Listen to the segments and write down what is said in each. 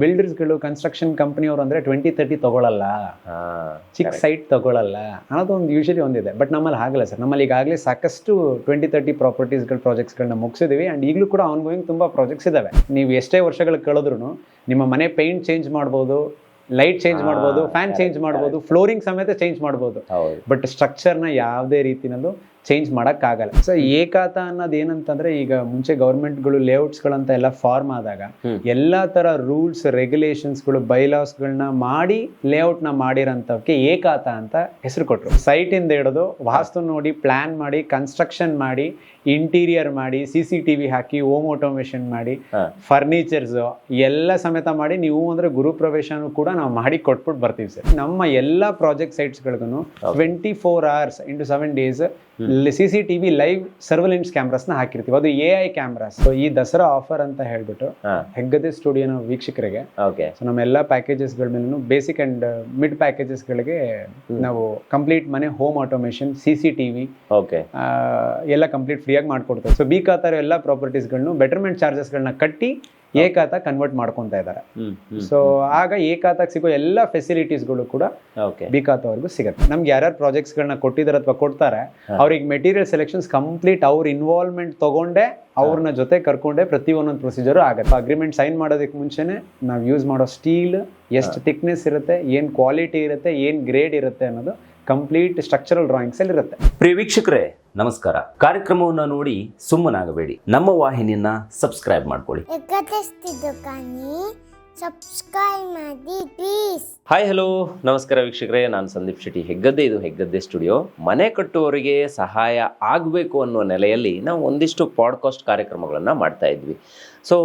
ಬಿಲ್ಡರ್ಸ್ಗಳು construction ಕಂಪ್ನಿಯವರು ಅಂದರೆ twenty thirty ತಗೊಳಲ್ಲ. ಚಿಕ್ಕ ಸೈಟ್ ತಗೊಳಲ್ಲ. ಅನ್ನೋದು ಒಂದು ಯೂಶಲಿ ಒಂದಿದೆ. ಬಟ್ ನಮ್ಮಲ್ಲಿ ಆಗಲ್ಲ ಸರ್. ನಮ್ಮಲ್ಲಿ ಈಗಾಗಲೇ ಸಾಕಷ್ಟು ಟ್ವೆಂಟಿ ತರ್ಟಿ ಪ್ರಾಪರ್ಟೀಸ್ಗಳು ಪ್ರಾಜೆಕ್ಟ್ಸ್ಗಳನ್ನ ಮುಗಿಸಿದೀವಿ. ಆ್ಯಂಡ್ ಈಗಲೂ ಕೂಡ ಆನ್ ಗೋಯಿಂಗ್ ತುಂಬ ಪ್ರಾಜೆಕ್ಟ್ಸ್ ಇದ್ದಾವೆ ನೀವು ಎಷ್ಟೇ ವರ್ಷಗಳು ಕಳೆದ್ರು ನಿಮ್ಮ ಮನೆ ಪೇಂಟ್ ಚೇಂಜ್ ಮಾಡ್ಬೋದು ಲೈಟ್ ಚೇಂಜ್ ಮಾಡ್ಬೋದು ಫ್ಯಾನ್ ಚೇಂಜ್ ಮಾಡ್ಬೋದು ಫ್ಲೋರಿಂಗ್ ಸಮೇತ ಚೇಂಜ್ ಮಾಡ್ಬೋದು. ಬಟ್ ಸ್ಟ್ರಕ್ಚರ್ನ ಯಾವುದೇ ರೀತಿನಲ್ಲೂ ಚೇಂಜ್ ಮಾಡೋಕ್ಕಾಗಲ್ಲ. ಸೊ ಏಕಾತ ಅನ್ನೋದು ಏನಂತಂದ್ರೆ ಈಗ ಮುಂಚೆ ಗೌರ್ಮೆಂಟ್ಗಳು ಲೇಔಟ್ಸ್ಗಳಂತ ಎಲ್ಲ ಫಾರ್ಮ್ ಆದಾಗ. ಎಲ್ಲ ಥರ ರೂಲ್ಸ್ ರೆಗ್ಯುಲೇಷನ್ಸ್ಗಳು ಬೈಲಾಸ್ಗಳನ್ನ ಮಾಡಿ ಲೇಔಟ್ನ ಮಾಡಿರೋಂಥವಕ್ಕೆ ಏಕಾತ ಅಂತ ಹೆಸರು ಕೊಟ್ಟರು ಸೈಟಿಂದ ಹಿಡಿದು ವಾಸ್ತು ನೋಡಿ ಪ್ಲಾನ್ ಮಾಡಿ ಕನ್ಸ್ಟ್ರಕ್ಷನ್ ಮಾಡಿ ಇಂಟೀರಿಯರ್ ಮಾಡಿ ಸಿ ಸಿ ಟಿ ವಿ ಹಾಕಿ ಹೋಮ್ ಆಟೋಮೇಷನ್ ಮಾಡಿ. ಫರ್ನಿಚರ್ಸ್ ಎಲ್ಲ ಸಮೇತ ಮಾಡಿ ನೀವು ಅಂದ್ರೆ ಗುರು ಪ್ರವೇಶನೂ ಕೂಡ ನಾವು ಮಾಡಿ ಕೊಟ್ಬಿಟ್ಟು ಬರ್ತೀವಿ ಸರ್. ನಮ್ಮ ಎಲ್ಲ project ಸೈಟ್ಸ್ಗಳಿಗೂ twenty four hours into seven days C C T V live surveillance ಕ್ಯಾಮ್ರಾಸ್ನ ಹಾಕಿರ್ತೀವಿ. ಅದು ಎ ಐ ಕ್ಯಾಮ್ರಾಸ್ ಸೊ ಈ ದಸರಾ ಆಫರ್ ಅಂತ ಹೇಳ್ಬಿಟ್ಟು ಹೆಗ್ಗದೆ ಸ್ಟುಡಿಯೋನ ವೀಕ್ಷಕರಿಗೆ ಓಕೆ ಸೊ ನಮ್ಮ ಎಲ್ಲ ಪ್ಯಾಕೇಜಸ್ಗಳ ಮೇಲೂ ಬೇಸಿಕ್ ಅಂಡ್ ಮಿಡ್ ಪ್ಯಾಕೇಜಸ್ಗಳಿಗೆ ನಾವು ಕಂಪ್ಲೀಟ್ ಮನೆ home automation C C T V okay ಎಲ್ಲ ಕಂಪ್ಲೀಟ್ ಫ್ರೀಯಾಗಿ ಮಾಡ್ಕೊಡ್ತೇವೆ. ಸೊ ಬಿ ಖಾತಾರ ಎಲ್ಲ ಪ್ರಾಪರ್ಟೀಸ್ಗಳನ್ನು ಬೆಟರ್ಮೆಂಟ್ ಚಾರ್ಜಸ್ಗಳನ್ನ ಕಟ್ಟಿ ಖಾತಾ ಕನ್ವರ್ಟ್ ಮಾಡ್ಕೊಂತ ಇದ್ದಾರೆ. ಸೊ ಆಗ ಏಕಾತಕ್ಕೆ ಸಿಗೋ ಎಲ್ಲ ಫೆಸಿಲಿಟೀಸ್ಗಳು ಕೂಡ ಬಿ ಖಾತಾವರೆಗೂ ಸಿಗುತ್ತೆ. ನಮ್ಗೆ ಯಾರ್ಯಾರು ಪ್ರಾಜೆಕ್ಟ್ಸ್ಗಳನ್ನ ಕೊಟ್ಟಿದ್ದಾರೆ ಅಥವಾ ಕೊಡ್ತಾರೆ ಅವ್ರಿಗೆ ಮೆಟೀರಿಯಲ್ ಸೆಲೆಕ್ಷನ್ಸ್ ಕಂಪ್ಲೀಟ್ ಅವ್ರ ಇನ್ವಾಲ್ವ್ಮೆಂಟ್ ತಗೊಂಡೆ ಅವ್ರನ್ನ ಜೊತೆ ಕರ್ಕೊಂಡೆ ಪ್ರತಿ ಒಂದೊಂದು ಪ್ರೊಸೀಜರು ಆಗುತ್ತೆ. ಅಗ್ರಿಮೆಂಟ್ ಸೈನ್ ಮಾಡೋದಕ್ಕೆ ಮುಂಚೆನೆ ನಾವು ಯೂಸ್ ಮಾಡೋ ಸ್ಟೀಲ್ ಎಷ್ಟು ಥಿಕ್ನೆಸ್ ಇರುತ್ತೆ ಏನು ಕ್ವಾಲಿಟಿ ಇರುತ್ತೆ ಏನು ಗ್ರೇಡ್ ಇರುತ್ತೆ ಅನ್ನೋದು ಕಂಪ್ಲೀಟ್ ಸ್ಟ್ರಕ್ಚರಲ್ ಡ್ರಾಯಿಂಗ್ಸ್ ಅಲ್ಲಿ ಇರುತ್ತೆ. ಪ್ರಿಯ ವೀಕ್ಷಕರೇ ನಮಸ್ಕಾರ. ಕಾರ್ಯಕ್ರಮವನ್ನು ನೋಡಿ ಸುಮ್ಮನಾಗಬೇಡಿ. ನಮ್ಮ ವಾಹಿನಿಯನ್ನ ಸಬ್ಸ್ಕ್ರೈಬ್ ಮಾಡ್ಕೊಳ್ಳಿ. ಸಬ್ಸ್ಕ್ರೈಬ್ ಮಾಡಿ ಪ್ಲೀಸ್ ಹಾಯ್ ಹಲೋ ನಮಸ್ಕಾರ ವೀಕ್ಷಕರೇ ನಾನು ಸಂದೀಪ್ ಶೆಟ್ಟಿ. ಹೆಗ್ಗದ್ದೆ ಇದು ಹೆಗ್ಗದ್ದೆ ಸ್ಟುಡಿಯೋ ಮನೆ ಕಟ್ಟುವವರಿಗೆ ಸಹಾಯ ಆಗಬೇಕು ಅನ್ನೋ ನೆಲೆಯಲ್ಲಿ ನಾವು ಒಂದಿಷ್ಟು ಪಾಡ್ಕಾಸ್ಟ್ ಕಾರ್ಯಕ್ರಮಗಳನ್ನು ಮಾಡ್ತಾ ಇದ್ವಿ. ಸೊ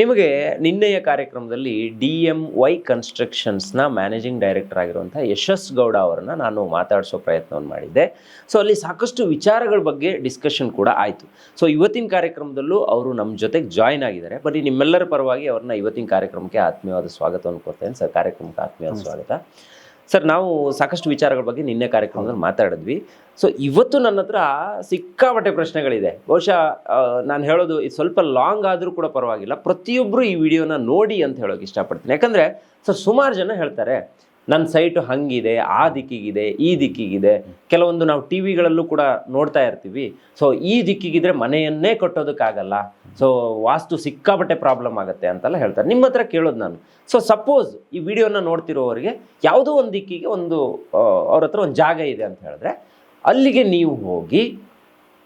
ನಿಮಗೆ ನಿನ್ನೆಯ ಕಾರ್ಯಕ್ರಮದಲ್ಲಿ ಡಿ ಎಂ ವೈ ಕನ್ಸ್ಟ್ರಕ್ಷನ್ಸ್ನ ಮ್ಯಾನೇಜಿಂಗ್ ಡೈರೆಕ್ಟರ್ ಆಗಿರುವಂಥ ಯಶಸ್ ಗೌಡ ಅವರನ್ನು ನಾನು ಮಾತಾಡಿಸೋ ಪ್ರಯತ್ನವನ್ನು ಮಾಡಿದ್ದೆ. ಸೊ ಅಲ್ಲಿ ಸಾಕಷ್ಟು ವಿಚಾರಗಳ ಬಗ್ಗೆ ಡಿಸ್ಕಷನ್ ಕೂಡ ಆಯಿತು. ಸೊ ಇವತ್ತಿನ ಕಾರ್ಯಕ್ರಮದಲ್ಲೂ ಅವರು ನಮ್ಮ ಜೊತೆಗೆ ಜಾಯ್ನ್ ಆಗಿದ್ದಾರೆ. ಬರೀ ನಿಮ್ಮೆಲ್ಲರ ಪರವಾಗಿ ಅವ್ರನ್ನ ಇವತ್ತಿನ ಕಾರ್ಯಕ್ರಮಕ್ಕೆ ಆತ್ಮೀಯವಾದ ಸ್ವಾಗತವನ್ನು ಕೊಡ್ತೇನೆ. ಸರ್ ಕಾರ್ಯಕ್ರಮಕ್ಕೆ ಆತ್ಮೀಯವಾದ ಸ್ವಾಗತ. ಸರ್ ನಾವು ಸಾಕಷ್ಟು ವಿಚಾರಗಳ ಬಗ್ಗೆ ನಿನ್ನೆ ಕಾರ್ಯಕ್ರಮದಲ್ಲಿ ಮಾತಾಡಿದ್ವಿ. ಸೊ ಇವತ್ತು ನನ್ನ ಹತ್ರ ಸಿಕ್ಕಾಪಟ್ಟೆ ಪ್ರಶ್ನೆಗಳಿದೆ. ಬಹುಶಃ ನಾನು ಹೇಳೋದು ಇದು ಸ್ವಲ್ಪ ಲಾಂಗ್ ಆದರೂ ಕೂಡ ಪರವಾಗಿಲ್ಲ. ಪ್ರತಿಯೊಬ್ಬರು ಈ ವಿಡಿಯೋನ ನೋಡಿ ಅಂತ ಹೇಳೋಕೆ ಇಷ್ಟಪಡ್ತೀನಿ. ಯಾಕಂದರೆ ಸರ್ ಸುಮಾರು ಜನ ಹೇಳ್ತಾರೆ ನನ್ನ ಸೈಟು ಹಂಗಿದೆ, ಆ ದಿಕ್ಕಿಗಿದೆ, ಈ ದಿಕ್ಕಿಗಿದೆ. ಕೆಲವೊಂದು ನಾವು ಟಿ ವಿಗಳಲ್ಲೂ ಕೂಡ ನೋಡ್ತಾ ಇರ್ತೀವಿ. ಸೊ ಈ ದಿಕ್ಕಿಗಿದ್ರೆ ಮನೆಯನ್ನೇ ಕಟ್ಟೋದಕ್ಕಾಗಲ್ಲ. ಸೊ ವಾಸ್ತು ಸಿಕ್ಕಾಪಟ್ಟೆ ಪ್ರಾಬ್ಲಮ್ ಆಗುತ್ತೆ ಅಂತೆಲ್ಲ ಹೇಳ್ತಾರೆ. ನಿಮ್ಮ ಹತ್ರ ಕೇಳೋದು ನಾನು. ಸೊ ಸಪೋಸ್ ಈ ವಿಡಿಯೋನ ನೋಡ್ತಿರೋವರಿಗೆ ಯಾವುದೋ ಒಂದು ದಿಕ್ಕಿಗೆ ಒಂದು ಅವ್ರ ಹತ್ರ ಒಂದು ಜಾಗ ಇದೆ ಅಂತ ಹೇಳಿದ್ರೆ ಅಲ್ಲಿಗೆ ನೀವು ಹೋಗಿ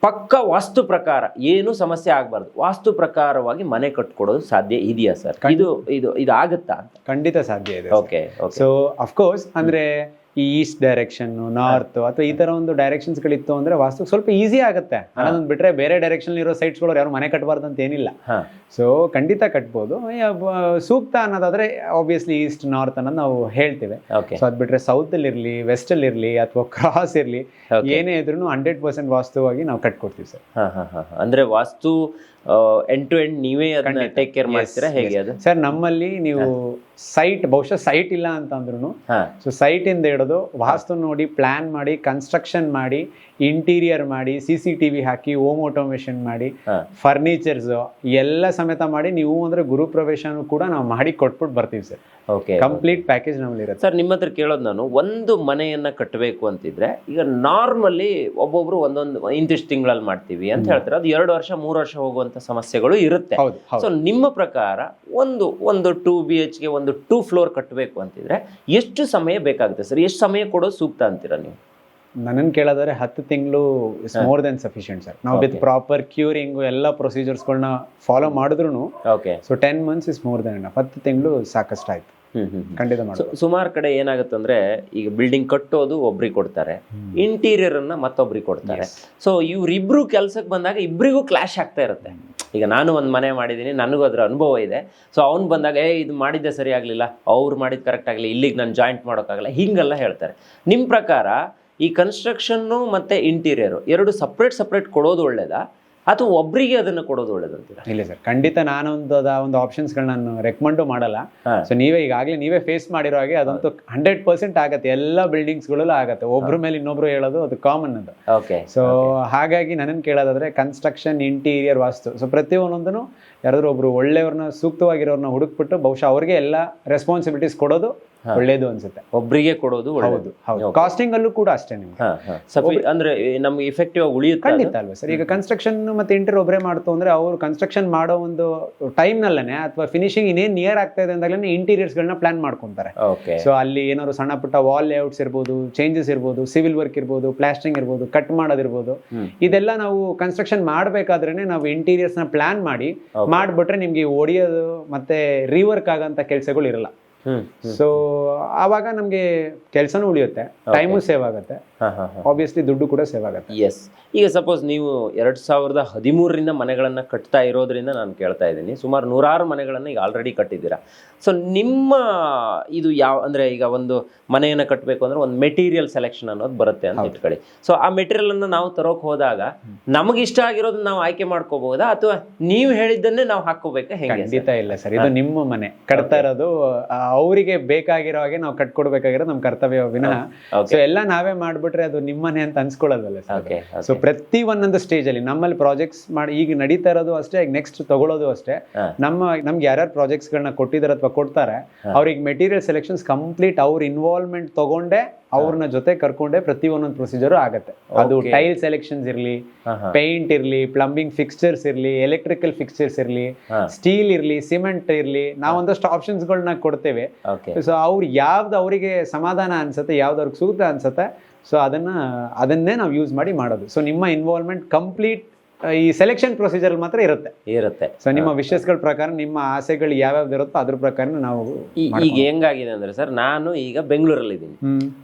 ಪಕ್ಕ ವಾಸ್ತು ಪ್ರಕಾರ ಏನು ಸಮಸ್ಯೆ ಆಗಬಾರ್ದು. ವಾಸ್ತು ಪ್ರಕಾರವಾಗಿ ಮನೆ ಕಟ್ಕೊಡೋದು ಸಾಧ್ಯ ಇದೆಯಾ ಸರ್? ಇದು ಇದು ಇದು ಆಗುತ್ತಾ ಖಂಡಿತ ಸಾಧ್ಯ ಇದೆ ಓಕೆ ಓಕೆ ಸೊ ಅಫ್ಕೋರ್ಸ್ ಅಂದ್ರೆ ಈ ಈಸ್ಟ್ ಡೈರೆಕ್ಷನ್ ನಾರ್ತ್ ಅಥವಾ ಈ ತರ ಒಂದು ಡೈರೆಕ್ಷನ್ಸ್ ಗಳಿತ್ತು ಅಂದ್ರೆ ವಾಸ್ತು ಸ್ವಲ್ಪ ಈಸಿ ಆಗುತ್ತೆ. ಅನ್ನೋದನ್ನ ಬಿಟ್ರೆ ಬೇರೆ ಡೈರೆಕ್ಷನ್ ಇರೋ ಸೈಟ್ಸ್ಗಳು ಯಾರು ಮನೆ ಕಟ್ಟಬಾರ್ದು ಅಂತ ಏನಿಲ್ಲ ಸೊ ಖಂಡಿತ ಕಟ್ಬೋದು. ಸೂಕ್ತ ಅನ್ನೋದಾದ್ರೆ ಆಬ್ವಿಯಸ್ಲಿ ಈಸ್ಟ್ ನಾರ್ತ್ ಅನ್ನೋದು ನಾವು ಹೇಳ್ತೇವೆ. ಸೊ ಅದ್ ಬಿಟ್ರೆ ಸೌತ್ ಅಲ್ಲಿ ಇರ್ಲಿ ವೆಸ್ಟ್ ಅಲ್ಲಿ ಇರ್ಲಿ ಅಥವಾ ಕ್ರಾಸ್ ಇರ್ಲಿ ಏನೇ ಇದ್ರೂ ಹಂಡ್ರೆಡ್ ಪರ್ಸೆಂಟ್ ವಾಸ್ತುವಾಗಿ ನಾವು ಕಟ್ಕೊಡ್ತೀವಿ ಸರ್. ಹಾಂ ಹಾಂ ಹಾಂ. ಅಂದ್ರೆ ವಾಸ್ತು ಎಂಡ್ ಟು ಎಂಡ್ ನೀವೇ ಅದನ್ನ. ಟೇಕ್ ಕೇರ್ ಮಾಡ್ತೀರಾ? ಹೇಗೆ ಅದು? ಸರ್ ನಮ್ಮಲ್ಲಿ ನೀವು ಸೈಟ್ ಬಹುಶಃ ಸೈಟ್ ಇಲ್ಲ ಅಂತಂದ್ರೂ ಹಾಂ. ಸೊ ಇಂದ ಹಿಡಿದು ವಾಸ್ತು ನೋಡಿ ಪ್ಲಾನ್ ಮಾಡಿ ಕನ್ಸ್ಟ್ರಕ್ಷನ್ ಮಾಡಿ ಇಂಟೀರಿಯರ್ ಮಾಡಿ ಸಿ ಸಿ ಟಿ ವಿ ಹಾಕಿ ಹೋಮ್ ಆಟೋಮೇಷನ್ ಮಾಡಿ ಫರ್ನಿಚರ್ಸ್ ಎಲ್ಲ ಸಮೇತ ಮಾಡಿ ನೀವು ಅಂದ್ರೆ ಗುರು ಪ್ರವೇಶನೂ ಕೂಡ ನಾವು ಮಾಡಿ ಕೊಟ್ಬಿಟ್ಟು ಬರ್ತೀವಿ ಸರ್ ಓಕೆ ಕಂಪ್ಲೀಟ್ ಪ್ಯಾಕೇಜ್ ನಮ್ಮಲ್ಲಿ ಇರುತ್ತೆ. ಸರ್ ನಿಮ್ಮ ಹತ್ರ ಕೇಳೋದು ನಾನು ಒಂದು ಮನೆಯನ್ನ ಕಟ್ಟಬೇಕು ಅಂತಿದ್ರೆ ಈಗ ನಾರ್ಮಲಿ ಒಬ್ಬೊಬ್ರು ಒಂದೊಂದು ಇಂತಿಷ್ಟು ತಿಂಗಳಲ್ಲಿ ಮಾಡ್ತೀವಿ ಅಂತ ಹೇಳ್ತಾರೆ. ಅದು ಎರಡು ವರ್ಷ ಮೂರು ವರ್ಷ ಹೋಗುವಂತ ಸಮಸ್ಯೆಗಳು ಇರುತ್ತೆ. ಸೊ ನಿಮ್ಮ ಪ್ರಕಾರ ಒಂದು ಒಂದು ಟೂ ಬಿ ಎಚ್ಗೆ ಒಂದು ಟೂ ಫ್ಲೋರ್ ಕಟ್ಟಬೇಕು ಅಂತಿದ್ರೆ ಎಷ್ಟು ಸಮಯ ಬೇಕಾಗುತ್ತೆ ಸರ್ ಎಷ್ಟು ಸಮಯ ಕೊಡೋದು ಸೂಕ್ತ ಅಂತೀರಾ ನೀವು? ನನ್ನನ್ನು ಕೇಳೋದಾದ್ರೆ ಹತ್ತು ತಿಂಗಳು is more than sufficient sir ನಾವು ವಿತ್ ಪ್ರಾಪರ್ ಕ್ಯೂರಿಂಗ್ ಎಲ್ಲ ಪ್ರೊಸೀಜರ್ಸ್ಗಳನ್ನ ಫಾಲೋ ಮಾಡಿದ್ರು okay so ten months is more than ಹತ್ತು ತಿಂಗಳು ಸಾಕಷ್ಟು ಆಯ್ತು ಖಂಡಿತ ಸುಮಾರು ಕಡೆ ಏನಾಗುತ್ತೆ ಅಂದ್ರೆ ಈಗ ಬಿಲ್ಡಿಂಗ್ ಕಟ್ಟೋದು ಒಬ್ರಿಗೆ ಕೊಡ್ತಾರೆ. ಇಂಟೀರಿಯರ್ ಅನ್ನ ಮತ್ತೊಬ್ರಿಗೆ ಕೊಡ್ತಾರೆ. ಸೊ ಇವ್ರಿಬ್ರು ಕೆಲ್ಸಕ್ಕೆ ಬಂದಾಗ ಇಬ್ಬರಿಗೂ ಕ್ಲಾಶ್ ಆಗ್ತಾ ಇರುತ್ತೆ. ಈಗ ನಾನು ಒಂದು ಮನೆ ಮಾಡಿದ್ದೀನಿ ನನಗೂ ಅದರ ಅನುಭವ ಇದೆ. ಸೊ ಅವ್ನು ಬಂದಾಗ ಏ ಇದು ಮಾಡಿದ್ದೆ ಸರಿ ಆಗಲಿಲ್ಲ. ಅವ್ರು ಮಾಡಿದ್ದು ಕರೆಕ್ಟ್ ಆಗಲಿ ಇಲ್ಲಿಗೆ ನಾನು ಜಾಯಿಂಟ್ ಮಾಡೋಕ್ಕಾಗಲ್ಲ. ಹಿಂಗೆಲ್ಲ ಹೇಳ್ತಾರೆ. ನಿಮ್ಮ ಪ್ರಕಾರ ಈ ಕನ್ಸ್ಟ್ರಕ್ಷನ್ನು ಮತ್ತು ಇಂಟೀರಿಯರು ಎರಡು ಸಪ್ರೇಟ್ ಸಪ್ರೇಟ್ ಕೊಡೋದು ಒಳ್ಳೇದಾ? ಅಥವಾ ಒಬ್ರಿಗೆ ಅದನ್ನ ಕೊಡೋದು ಒಳ್ಳೇದಂತೀರಾ ಇಲ್ಲ ಸರ್ ಖಂಡಿತ ನಾನೊಂದು ಅದ ಒಂದು ಆಪ್ಷನ್ಸ್ಗಳು ನಾನು ರೆಕಮೆಂಡು ಮಾಡಲ್ಲ. ಸೊ ನೀವೇ ಈಗಾಗಲೇ ನೀವೇ ಫೇಸ್ ಮಾಡಿರೋ ಹಾಗೆ ಅದಂತೂ ಹಂಡ್ರೆಡ್ ಪರ್ಸೆಂಟ್ ಆಗತ್ತೆ. ಎಲ್ಲ ಬಿಲ್ಡಿಂಗ್ಸ್ಗಳಲ್ಲೂ ಆಗತ್ತೆ. ಒಬ್ಬರ ಮೇಲೆ ಇನ್ನೊಬ್ರು ಹೇಳೋದು ಅದು ಕಾಮನ್ ಅದು. ಓಕೆ ಸೊ ಹಾಗಾಗಿ ನನ್ನನ್ನು ಕೇಳೋದಾದ್ರೆ ಕನ್ಸ್ಟ್ರಕ್ಷನ್ ಇಂಟೀರಿಯರ್ ವಾಸ್ತು. ಸೊ ಪ್ರತಿಯೊಂದನ್ನು ಯಾರಾದರೂ ಒಬ್ರು ಒಳ್ಳೆಯವ್ರನ್ನ ಸೂಕ್ತವಾಗಿರೋರನ್ನ ಹುಡುಕ್ಬಿಟ್ಟು ಬಹುಶಃ ಅವ್ರಿಗೆ ಎಲ್ಲ ರೆಸ್ಪಾನ್ಸಿಬಿಲಿಟೀಸ್ ಕೊಡೋದು ಒಳ್ಳೇದು ಅನ್ಸುತ್ತೆ. ಒಬ್ರಿಗೆ ಕೊಡೋದು ಹೌದು ಕಾಸ್ಟಿಂಗ್ ಅಲ್ಲೂ ಕೂಡ ಅಷ್ಟೇ ನಿಮ್ಗೆ. ಅಂದ್ರೆ ನಮ್ಗೆ ಇಫೆಕ್ಟಿವ್ ಆಗಿ ಉಳಿಯುತ್ತೆ? ಖಂಡಿತ ಅಲ್ವಾ ಸರ್? ಈಗ ಕನ್ಸ್ಟ್ರಕ್ಷನ್ ಮತ್ತೆ ಇಂಟರ್ ಒಬ್ಬರೇ ಮಾಡ್ತು ಅಂದ್ರೆ ಅವರು ಕನ್ಸ್ಟ್ರಕ್ಷನ್ ಮಾಡೋ ಒಂದು ಟೈಮ್ ನಲ್ಲೇ ಅಥವಾ ಫಿನಿಶಿಂಗ್ ಇನ್ನೇನ್ ನಿಯರ್ ಆಗ್ತಾ ಇದೆ ಅಂದಾಗಲೇ ಇಂಟೀರಿಯರ್ಸ್ ಗಳನ್ನ ಪ್ಲಾನ್ ಮಾಡ್ಕೊಂತಾರೆ. ಸೊ ಅಲ್ಲಿ ಏನಾದ್ರು ಸಣ್ಣ ಪುಟ್ಟ ವಾಲ್ ಲೇಔಟ್ಸ್ ಇರ್ಬೋದು ಚೇಂಜಸ್ ಇರ್ಬೋದು ಸಿವಿಲ್ ವರ್ಕ್ ಇರ್ಬೋದು ಪ್ಲಾಸ್ಟಿಂಗ್ ಇರ್ಬೋದು ಕಟ್ ಮಾಡೋದಿರ್ಬೋದು. ಇದೆಲ್ಲ ನಾವು ಕನ್ಸ್ಟ್ರಕ್ಷನ್ ಮಾಡಬೇಕಾದ್ರೇನೆ ನಾವು ಇಂಟೀರಿಯರ್ಸ್ನ ಪ್ಲಾನ್ ಮಾಡಿ ಮಾಡ್ಬಿಟ್ರೆ ನಿಮ್ಗೆ ಒಡಿಯೋದು ಮತ್ತೆ ರೀವರ್ಕ್ ಆಗಂತ ಕೆಲಸಗಳು ಇರಲ್ಲ. ಸೊ ಆವಾಗ ನಮ್ಗೆ ಕೆಲಸನೂ ಉಳಿಯುತ್ತೆ. ಟೈಮು ಸೇವ್ ಆಗುತ್ತೆ. ಆಬ್ವಿಯಸ್ಲಿ ದುಡ್ಡು ಕೂಡ ಸೇವ್ ಆಗುತ್ತೆ. ಎಸ್ ಈಗ ಸಪೋಸ್ ನೀವು ಎರಡ್ ಸಾವಿರದ ಹದಿಮೂರರಿಂದ ಮನೆಗಳನ್ನ ಕಟ್ತಾ ಇರೋದ್ರಿಂದ ನಾನು ಕೇಳ್ತಾ ಇದ್ದೀನಿ. ಸುಮಾರು ನೂರಾರು ಮನೆಗಳನ್ನ ಈಗ ಆಲ್ರೆಡಿ ಕಟ್ಟಿದ್ದೀರಾ. ಸೊ ನಿಮ್ಮ ಇದು ಯಾವ ಅಂದ್ರೆ ಈಗ ಒಂದು ಮನೆಯನ್ನ ಕಟ್ಟಬೇಕು ಅಂದ್ರೆ ಒಂದು ಮೆಟೀರಿಯಲ್ ಸೆಲೆಕ್ಷನ್ ಅನ್ನೋದು ಬರುತ್ತೆ ಅಂತ ಇಟ್ಕೊಳ್ಳಿ. ಸೊ ಆ ಮೆಟೀರಿಯಲ್ ಅನ್ನ ನಾವು ತರೋಕ್ ಹೋದಾಗ ನಮಗೆ ಇಷ್ಟ ಆಗಿರೋದನ್ನ ನಾವು ಆಯ್ಕೆ ಮಾಡ್ಕೋಬಹುದಾ? ಅಥವಾ ನೀವು ಹೇಳಿದ್ದನ್ನೇ ನಾವು ಹಾಕೋಬೇಕು? ಹೆಂಗೆ? ಖಂಡಿತ ಇಲ್ಲ ಸರ್. ಇದು ನಿಮ್ಮ ಮನೆ. ಕಟ್ತಾ ಇರೋದು ಅವರಿಗೆ ಬೇಕಾಗಿರೋ ಹಾಗೆ ನಾವು ಕಟ್ಕೊಡ್ಬೇಕಾಗಿರೋ ನಮ್ಮ ಕರ್ತವ್ಯ ವಿನಃ. ಸೊ ಎಲ್ಲ ನಾವೇ ಮಾಡ್ಬಿಟ್ರೆ ಅದು ನಿಮ್ಮನೆ ಅಂತ ಅನ್ಸ್ಕೊಳ್ಳೋದಲ್ಲ ಸರ್. ಸೊ ಪ್ರತಿ ಒಂದೊಂದು ಸ್ಟೇಜ್ ಅಲ್ಲಿ ನಮ್ಮಲ್ಲಿ ಪ್ರಾಜೆಕ್ಟ್ಸ್ ಮಾಡಿ ಈಗ ನಡೀತಾ ಇರೋದು ಅಷ್ಟೇ ಈಗ ನೆಕ್ಸ್ಟ್ ತಗೊಳ್ಳೋದು ಅಷ್ಟೇ. ನಮ್ಮ ನಮ್ಗೆ ಯಾರ್ಯಾರು ಪ್ರಾಜೆಕ್ಟ್ಸ್ ಗಳನ್ನ ಕೊಟ್ಟಿದ್ದಾರೆ ಅಥವಾ ಕೊಡ್ತಾರೆ ಅವ್ರಿಗೆ ಮೆಟೀರಿಯಲ್ ಸೆಲೆಕ್ಷನ್ಸ್ ಕಂಪ್ಲೀಟ್ ಅವ್ರ ಇನ್ವಾಲ್ವ್ಮೆಂಟ್ ತಗೊಂಡೆ ಅವ್ರನ್ನ ಜೊತೆ ಕರ್ಕೊಂಡೆ ಪ್ರತಿ ಒಂದೊಂದು ಪ್ರೊಸೀಜರ್ ಆಗುತ್ತೆ. ಅದು ಟೈಲ್ ಸೆಲೆಕ್ಷನ್ಸ್ ಇರ್ಲಿ. ಪೇಂಟ್ ಇರ್ಲಿ ಪ್ಲಂಬಿಂಗ್ ಫಿಕ್ಸ್ಚರ್ಸ್ ಇರ್ಲಿ ಎಲೆಕ್ಟ್ರಿಕಲ್ ಫಿಕ್ಸ್ಚರ್ಸ್ ಇರ್ಲಿ ಸ್ಟೀಲ್ ಇರ್ಲಿ ಸಿಮೆಂಟ್ ಇರ್ಲಿ ನಾವೊಂದಷ್ಟು ಆಪ್ಷನ್ಸ್ ಗಳನ್ನ ಕೊಡ್ತೇವೆ. ಸೊ ಅವ್ರು ಯಾವ್ದು ಅವರಿಗೆ ಸಮಾಧಾನ ಅನ್ಸುತ್ತೆ ಯಾವ್ದು ಅವ್ರಿಗೆ ಸೂಕ್ತ ಅನ್ಸುತ್ತೆ ಸೊ ಅದನ್ನ ಅದನ್ನೇ ನಾವು ಯೂಸ್ ಮಾಡಿ ಮಾಡೋದು. ಸೊ ನಿಮ್ಮ ಇನ್ವಾಲ್ವ್ಮೆಂಟ್ ಕಂಪ್ಲೀಟ್ ಈ ಸೆಲೆಕ್ಷನ್ ಪ್ರೊಸೀಜರ್ ಮಾತ್ರ ಇರುತ್ತೆ. ಇರುತ್ತೆ. ಸೊ ನಿಮ್ಮ ವಿಷಸ್ಗಳ ಪ್ರಕಾರ ನಿಮ್ಮ ಆಸೆಗಳು ಯಾವ್ಯಾವ್ದು ಇರುತ್ತೋ ಅದ್ರ ಪ್ರಕಾರ ನಾವು ಈಗ ಹೆಂಗಾಗಿದೆ ಅಂದ್ರೆ ಸರ್ ನಾನು ಈಗ ಬೆಂಗಳೂರಲ್ಲಿ ಇದ್ದೀನಿ.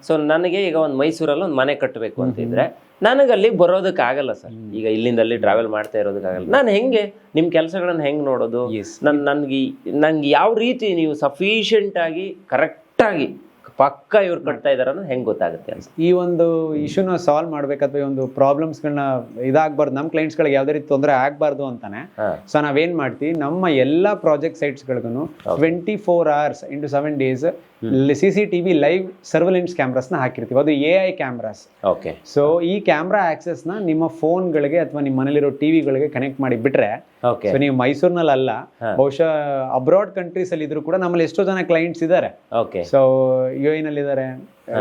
ಸೊ ನನಗೆ ಈಗ ಒಂದು ಮೈಸೂರಲ್ಲಿ ಒಂದು ಮನೆ ಕಟ್ಟಬೇಕು ಅಂತಿದ್ರೆ ನನಗೆ ಅಲ್ಲಿ ಬರೋದಕ್ಕೆ ಆಗಲ್ಲ ಸರ್. ಈಗ ಇಲ್ಲಿಂದ ಅಲ್ಲಿ ಟ್ರಾವೆಲ್ ಮಾಡ್ತಾ ಇರೋದಕ್ಕಾಗಲ್ಲ ನಾನು ಹೆಂಗೆ ನಿಮ್ಮ ಕೆಲಸಗಳನ್ನ ಹೆಂಗ್ ನೋಡೋದು? ನನ್ನ ನನಗೆ ನನ್ಗೆ ನಂಗೆ ಯಾವ ರೀತಿ ನೀವು ಸಫಿಷಿಯೆಂಟ್ ಆಗಿ ಕರೆಕ್ಟ್ ಆಗಿ ಪಕ್ಕ ಇವ್ರು ಕಟ್ತಾ ಇದಾರ ಅನ್ನೋದು ಹೆಂಗ್ ಗೊತ್ತಾಗುತ್ತೆ ಅಂತ. ಈ ಒಂದು ಇಶ್ಯೂನ ಸಾಲ್ವ್ ಮಾಡ್ಬೇಕು ಅಥವಾ ಈ ಒಂದು ಪ್ರಾಬ್ಲಮ್ಸ್ಗಳನ್ನ ಇದಾಗಬಾರ್ದು. ನಮ್ಮ ಕ್ಲೈಂಟ್ಸ್ಗಳಿಗೆ ಯಾವುದೇ ರೀತಿ ತೊಂದರೆ ಆಗಬಾರ್ದು ಅಂತಾನೆ. ಸೊ ನಾವೇನ್ ಮಾಡ್ತೀವಿ? ನಮ್ಮ ಎಲ್ಲ project ಸೈಟ್ಸ್ಗಳಿಗೂ twenty four hours into seven days C C T V live surveillance ಕ್ಯಾಮ್ರಾಸ್ನ ಹಾಕಿರ್ತೀವಿ. ಅದು A I cameras okay so ಈ ಕ್ಯಾಮ್ರಾ ಆಕ್ಸೆಸ್ನ ನಿಮ್ಮ ಫೋನ್ಗಳಿಗೆ ಅಥವಾ ನಿಮ್ಮ ಮನೇಲಿರೋ ಟಿವಿಗಳಿಗೆ ಕನೆಕ್ಟ್ ಮಾಡಿ ಬಿಟ್ರೆ ಸೊ ನೀವು ಮೈಸೂರಿನಲ್ಲಿ ಅಲ್ಲ. ಬಹುಶಃ ಅಬ್ರಾಡ್ ಕಂಟ್ರೀಸ್ ಅಲ್ಲಿ ಇದ್ರು ಕೂಡ ನಮ್ಮಲ್ಲಿ ಎಷ್ಟೋ ಜನ ಕ್ಲೈಂಟ್ಸ್ ಇದ್ದಾರೆ ಓಕೆ ಸೊ ಯು ನಲ್ಲಿ ಇದ್ದಾರೆ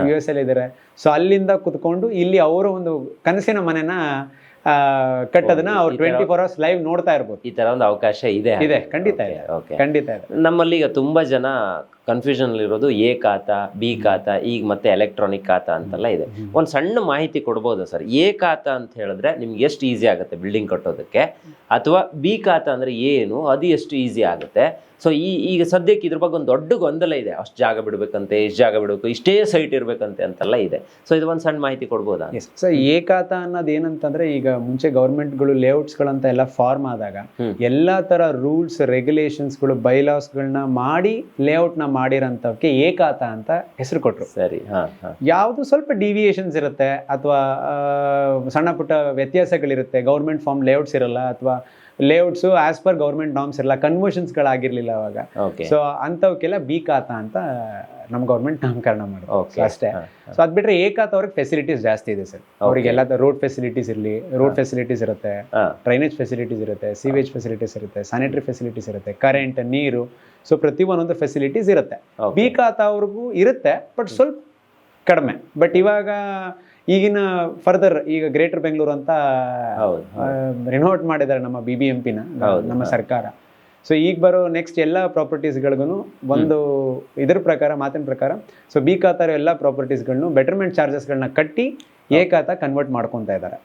ಯು ಎಸ್ ಅಲ್ಲಿ ಇದ್ದಾರೆ ಸೊ ಅಲ್ಲಿಂದ ಕುತ್ಕೊಂಡು ಇಲ್ಲಿ ಅವರ ಒಂದು ಕನಸಿನ ಮನೆನ ಆ, ಕಟ್ಟೋದನ್ನ ಅವ್ರು ಟ್ವೆಂಟಿ ಫೋರ್ ಅವರ್ಸ್ ಲೈವ್ ನೋಡ್ತಾ ಇರ್ಬೋದು. ಈ ತರ ಒಂದು ಅವಕಾಶ ಇದೆ. ಇದೆ. ಖಂಡಿತ ಇದೆ. ಖಂಡಿತ ಇದೆ. ನಮ್ಮಲ್ಲಿ ಈಗ ತುಂಬಾ ಜನ ಕನ್ಫ್ಯೂಷನ್ ಇರೋದು ಎ ಖಾತ ಬಿ ಖಾತಾ ಈಗ ಮತ್ತೆ ಎಲೆಕ್ಟ್ರಾನಿಕ್ ಖಾತಾ ಅಂತೆಲ್ಲ ಇದೆ. ಒಂದು ಸಣ್ಣ ಮಾಹಿತಿ ಕೊಡ್ಬೋದು ಸರ್? ಎ ಖಾತ ಅಂತ ಹೇಳಿದ್ರೆ ನಿಮ್ಗೆ ಎಷ್ಟು ಈಸಿ ಆಗುತ್ತೆ ಬಿಲ್ಡಿಂಗ್ ಕಟ್ಟೋದಕ್ಕೆ? ಅಥವಾ ಬಿ ಖಾತಾ ಅಂದ್ರೆ ಏನು? ಅದು ಎಷ್ಟು ಈಸಿ ಆಗುತ್ತೆ? ಸೊ ಈ ಈಗ ಸದ್ಯಕ್ಕೆ ಇದ್ರ ಬಗ್ಗೆ ಒಂದು ದೊಡ್ಡ ಗೊಂದಲ ಇದೆ. ಅಷ್ಟು ಜಾಗ ಬಿಡಬೇಕಂತೆ ಎಷ್ಟು ಜಾಗ ಬಿಡಬೇಕು ಇಷ್ಟೇ ಸೈಟ್ ಇರಬೇಕಂತೆ ಅಂತೆಲ್ಲ ಇದೆ. ಸೊ ಇದು ಒಂದು ಸಣ್ಣ ಮಾಹಿತಿ ಕೊಡ್ಬೋದಾ? ಸೊ ಸೊ ಏಕಾತ ಅನ್ನೋದು ಏನಂತಂದ್ರೆ ಈಗ ಮುಂಚೆ ಗೌರ್ಮೆಂಟ್ಗಳು ಲೇಔಟ್ಸ್ಗಳಂತ ಎಲ್ಲ ಫಾರ್ಮ್ ಆದಾಗ. ಎಲ್ಲಾ ತರ ರೂಲ್ಸ್ ರೆಗ್ಯುಲೇಷನ್ಸ್ಗಳು ಬೈಲಾಸ್ಗಳನ್ನ ಮಾಡಿ ಲೇಔಟ್ನ ಮಾಡಿರೋಂಥವಕ್ಕೆ ಏಕಾತ ಅಂತ ಹೆಸರು ಕೊಟ್ಟರು ಸರಿ ಯಾವುದು ಸ್ವಲ್ಪ ಡಿವಿಯೇಷನ್ಸ್ ಇರುತ್ತೆ ಅಥವಾ ಸಣ್ಣ ಪುಟ್ಟ ವ್ಯತ್ಯಾಸಗಳಿರುತ್ತೆ ಗೌರ್ಮೆಂಟ್ ಫಾರ್ಮ್ ಲೇಔಟ್ಸ್ ಇರಲ್ಲ ಅಥವಾ layouts as per government norms ಇರಲ್ಲ ಕನ್ವರ್ಷನ್ಸ್ಗಳಾಗಿರ್ಲಿಲ್ಲ ಅವಾಗ. ಸೊ ಅಂಥವಕ್ಕೆಲ್ಲ ಬಿ ಖಾತ ಅಂತ ನಮ್ಮ ಗೌರ್ಮೆಂಟ್ ನಾಮಕರಣ ಮಾಡೋದು ಅಷ್ಟೇ. ಸೊ ಅದ್ ಬಿಟ್ರೆ ಏಕಾತ ಅವ್ರಿಗೆ ಫೆಸಿಲಿಟೀಸ್ ಜಾಸ್ತಿ ಇದೆ ಸರ್. ಅವರಿಗೆಲ್ಲ ರೋಡ್ ಫೆಸಿಲಿಟೀಸ್ ಇರಲಿ ರೋಡ್ ಫೆಸಿಲಿಟೀಸ್ ಇರುತ್ತೆ ಡ್ರೈನೇಜ್ ಫೆಸಿಲಿಟೀಸ್ ಇರುತ್ತೆ ಸಿವೇಜ್ ಫೆಸಿಲಿಟೀಸ್ ಇರುತ್ತೆ ಸ್ಯಾನಿಟರಿ ಫೆಸಿಲಿಟೀಸ್ ಇರುತ್ತೆ ಕರೆಂಟ್ ನೀರು. ಸೊ ಪ್ರತಿ ಒಂದೊಂದು ಫೆಸಿಲಿಟೀಸ್ ಇರುತ್ತೆ. ಬಿ ಖಾತ ಅವ್ರಿಗೂ ಇರುತ್ತೆ ಬಟ್ ಸ್ವಲ್ಪ ಕಡಿಮೆ. ಬಟ್ ಇವಾಗ ಈಗಿನ ಫರ್ದರ್ ಈಗ ಗ್ರೇಟರ್ ಬೆಂಗಳೂರು ಅಂತ ರಿನೋವೇಟ್ ರಿನೋಟ್ ಮಾಡಿದ್ದಾರೆ ನಮ್ಮ ಬಿ ಬಿ ಎಂ ಪಿನ ನಮ್ಮ ಸರ್ಕಾರ. ಸೊ ಈಗ ಬರೋ ನೆಕ್ಸ್ಟ್ ಎಲ್ಲ ಪ್ರಾಪರ್ಟೀಸ್ಗಳಿಗೂ ಒಂದು ಇದ್ರ ಪ್ರಕಾರ ಮಾತಿನ ಪ್ರಕಾರ ಸೊ ಬಿ ಖಾತಾರ ಎಲ್ಲ ಪ್ರಾಪರ್ಟೀಸ್ಗಳನ್ನು ಬೆಟರ್ಮೆಂಟ್ ಚಾರ್ಜಸ್ಗಳನ್ನ ಕಟ್ಟಿ ಏಕಾತ ಖಾತಾ ಕನ್ವರ್ಟ್ ಮಾಡ್ಕೊತಾ ಇದ್ದಾರೆ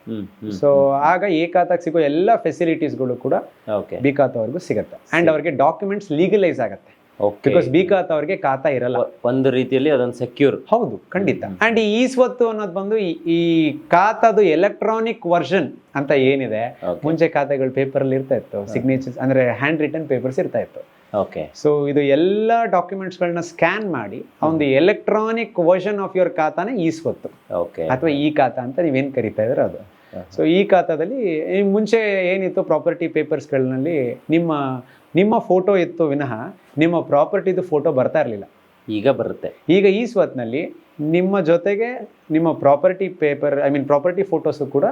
ಸೊ ಆಗ ಎ ಸಿಗೋ ಸಿಗೋ ಎಲ್ಲ ಫೆಸಿಲಿಟೀಸ್ಗಳು ಕೂಡ ಓಕೆ ಬಿ ಖಾತಾ ಅವ್ರಿಗೂ ಸಿಗುತ್ತೆ ಅಂಡ್ ಅವ್ರಿಗೆ ಡಾಕ್ಯುಮೆಂಟ್ಸ್ ಲೀಗಲೈಸ್ ಆಗುತ್ತೆ. ಬಿಕಾಸ್ ಬಿ ಖಾತಾ ಅವ್ರಿಗೆ ಖಾತಾ ಇರಲ್ಲ. ಒಂದು ರೀತಿಯಲ್ಲಿ ಅದೊಂದು ಸೆಕ್ಯೂರ್ ಹೌದು ಖಂಡಿತ. ಅಂಡ್ ಈ ಸ್ವತ್ತು ಅನ್ನೋದು ಬಂದು ಈ- ಖಾತಾದು ಎಲೆಕ್ಟ್ರಾನಿಕ್ ವರ್ಷನ್ ಅಂತ ಏನಿದೆ ಮುಂಚೆ ಖಾತೆಗಳು ಪೇಪರ್ ಅಲ್ಲಿ ಇರ್ತಾ ಇತ್ತು. ಸಿಗ್ನೇಚರ್ಸ್ ಅಂದ್ರೆ ಹ್ಯಾಂಡ್ ರಿಟರ್ನ್ ಪೇಪರ್ಸ್ ಇರ್ತಾ ಇತ್ತು. ಓಕೆ ಸೊ ಇದು ಎಲ್ಲ ಡಾಕ್ಯುಮೆಂಟ್ಸ್ಗಳನ್ನ ಸ್ಕ್ಯಾನ್ ಮಾಡಿ ಒಂದು ಎಲೆಕ್ಟ್ರಾನಿಕ್ ವರ್ಷನ್ ಆಫ್ ಯುವರ್ ಖಾತಾನೇ ಈ ಸ್ವತ್ತು ಓಕೆ ಅಥವಾ ಈ ಖಾತಾ ಅಂತ ನೀವೇನ್ ಕರಿತಾ ಇದ್ರೆ ಅದು. ಸೊ ಈ ಖಾತಾದಲ್ಲಿ ಮುಂಚೆ ಏನಿತ್ತು ಪ್ರಾಪರ್ಟಿ ಪೇಪರ್ಸ್ಗಳಲ್ಲಿ ನಿಮ್ಮ ನಿಮ್ಮ ಫೋಟೋ ಇತ್ತು ವಿನಃ ನಿಮ್ಮ ಪ್ರಾಪರ್ಟಿದು ಫೋಟೋ ಬರ್ತಾ ಇರಲಿಲ್ಲ. ಈಗ ಬರುತ್ತೆ. ಈಗ ಈ ಸ್ವತ್ನಲ್ಲಿ ನಿಮ್ಮ ಜೊತೆಗೆ ನಿಮ್ಮ property paper I mean property photos ಕೂಡ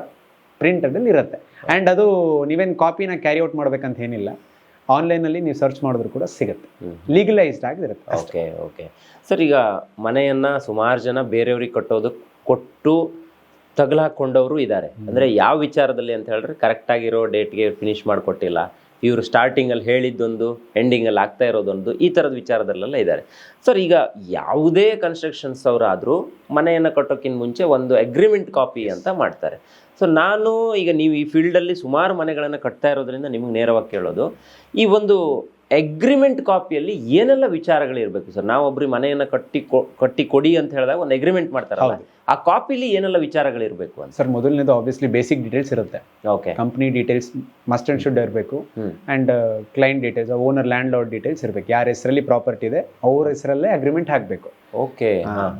ಪ್ರಿಂಟದಲ್ಲಿ ಇರುತ್ತೆ. ಆ್ಯಂಡ್ ಅದು ನೀವೇನು ಕಾಪಿನ ಕ್ಯಾರಿ ಔಟ್ ಮಾಡ್ಬೇಕಂತ ಏನಿಲ್ಲ. ಆನ್ಲೈನಲ್ಲಿ ನೀವು ಸರ್ಚ್ ಮಾಡಿದ್ರು ಕೂಡ ಸಿಗುತ್ತೆ. ಲೀಗಲೈಸ್ಡ್ ಆಗಿರುತ್ತೆ ಓಕೆ ಓಕೆ. ಸರ್ ಈಗ ಮನೆಯನ್ನು ಸುಮಾರು ಜನ ಬೇರೆಯವ್ರಿಗೆ ಕಟ್ಟೋದು ಕೊಟ್ಟು ತಗಲಾಕೊಂಡವರು ಇದ್ದಾರೆ ಅಂದರೆ ಯಾವ ವಿಚಾರದಲ್ಲಿ ಅಂತ ಹೇಳಿದ್ರೆ ಕರೆಕ್ಟಾಗಿರೋ ಡೇಟ್ಗೆ ಫಿನಿಶ್ ಮಾಡಿಕೊಟ್ಟಿಲ್ಲ. ಇವರು ಸ್ಟಾರ್ಟಿಂಗಲ್ಲಿ ಹೇಳಿದ್ದೊಂದು ಎಂಡಿಂಗಲ್ಲಿ ಆಗ್ತಾ ಇರೋದೊಂದು, ಈ ಥರದ ವಿಚಾರದಲ್ಲೆಲ್ಲ ಇದ್ದಾರೆ ಸರ್ ಈಗ ಯಾವುದೇ ಕನ್ಸ್ಟ್ರಕ್ಷನ್ಸ್ ಅವರಾದರೂ ಮನೆಯನ್ನು ಕಟ್ಟೋಕ್ಕಿಂತ ಮುಂಚೆ ಒಂದು ಅಗ್ರಿಮೆಂಟ್ ಕಾಪಿ ಅಂತ ಮಾಡ್ತಾರೆ. ಸೊ ನಾನು ಈಗ ನೀವು ಈ ಫೀಲ್ಡಲ್ಲಿ ಸುಮಾರು ಮನೆಗಳನ್ನು ಕಟ್ತಾ ಇರೋದ್ರಿಂದ ನಿಮಗೆ ನೇರವಾಗಿ ಕೇಳೋದು, ಈ ಒಂದು ಅಗ್ರಿಮೆಂಟ್ ಕಾಪಿಯಲ್ಲಿ ಏನೆಲ್ಲ ವಿಚಾರಗಳಿರಬೇಕು ಸರ್? ನಾವೊಬ್ರು ಮನೆಯನ್ನ ಕಟ್ಟಿ ಕಟ್ಟಿ ಕೊಡಿ ಅಂತ ಹೇಳಿದಾಗ ಒಂದು ಅಗ್ರಿಮೆಂಟ್ ಮಾಡ್ತಾರಲ್ಲ? ಹೌದು. ಆ ಕಾಪಿಲಿ ಏನೆಲ್ಲ ವಿಚಾರಗಳಿರಬೇಕು ಅಂತ? ಸರ್ ಮೊದಲನೇದು ಆಬ್ವಿಯಸ್ಲಿ ಬೇಸಿಕ್ ಡೀಟೇಲ್ಸ್ ಇರುತ್ತೆ. Okay company details must and should ಇರಬೇಕು. And client details owner landlord details ಇರಬೇಕು. ಯಾರ ಹೆಸರಲ್ಲಿ ಪ್ರಾಪರ್ಟಿ ಇದೆ ಅವ್ರ ಹೆಸರಲ್ಲೇ ಅಗ್ರಿಮೆಂಟ್ ಹಾಕಬೇಕು. ಓಕೆ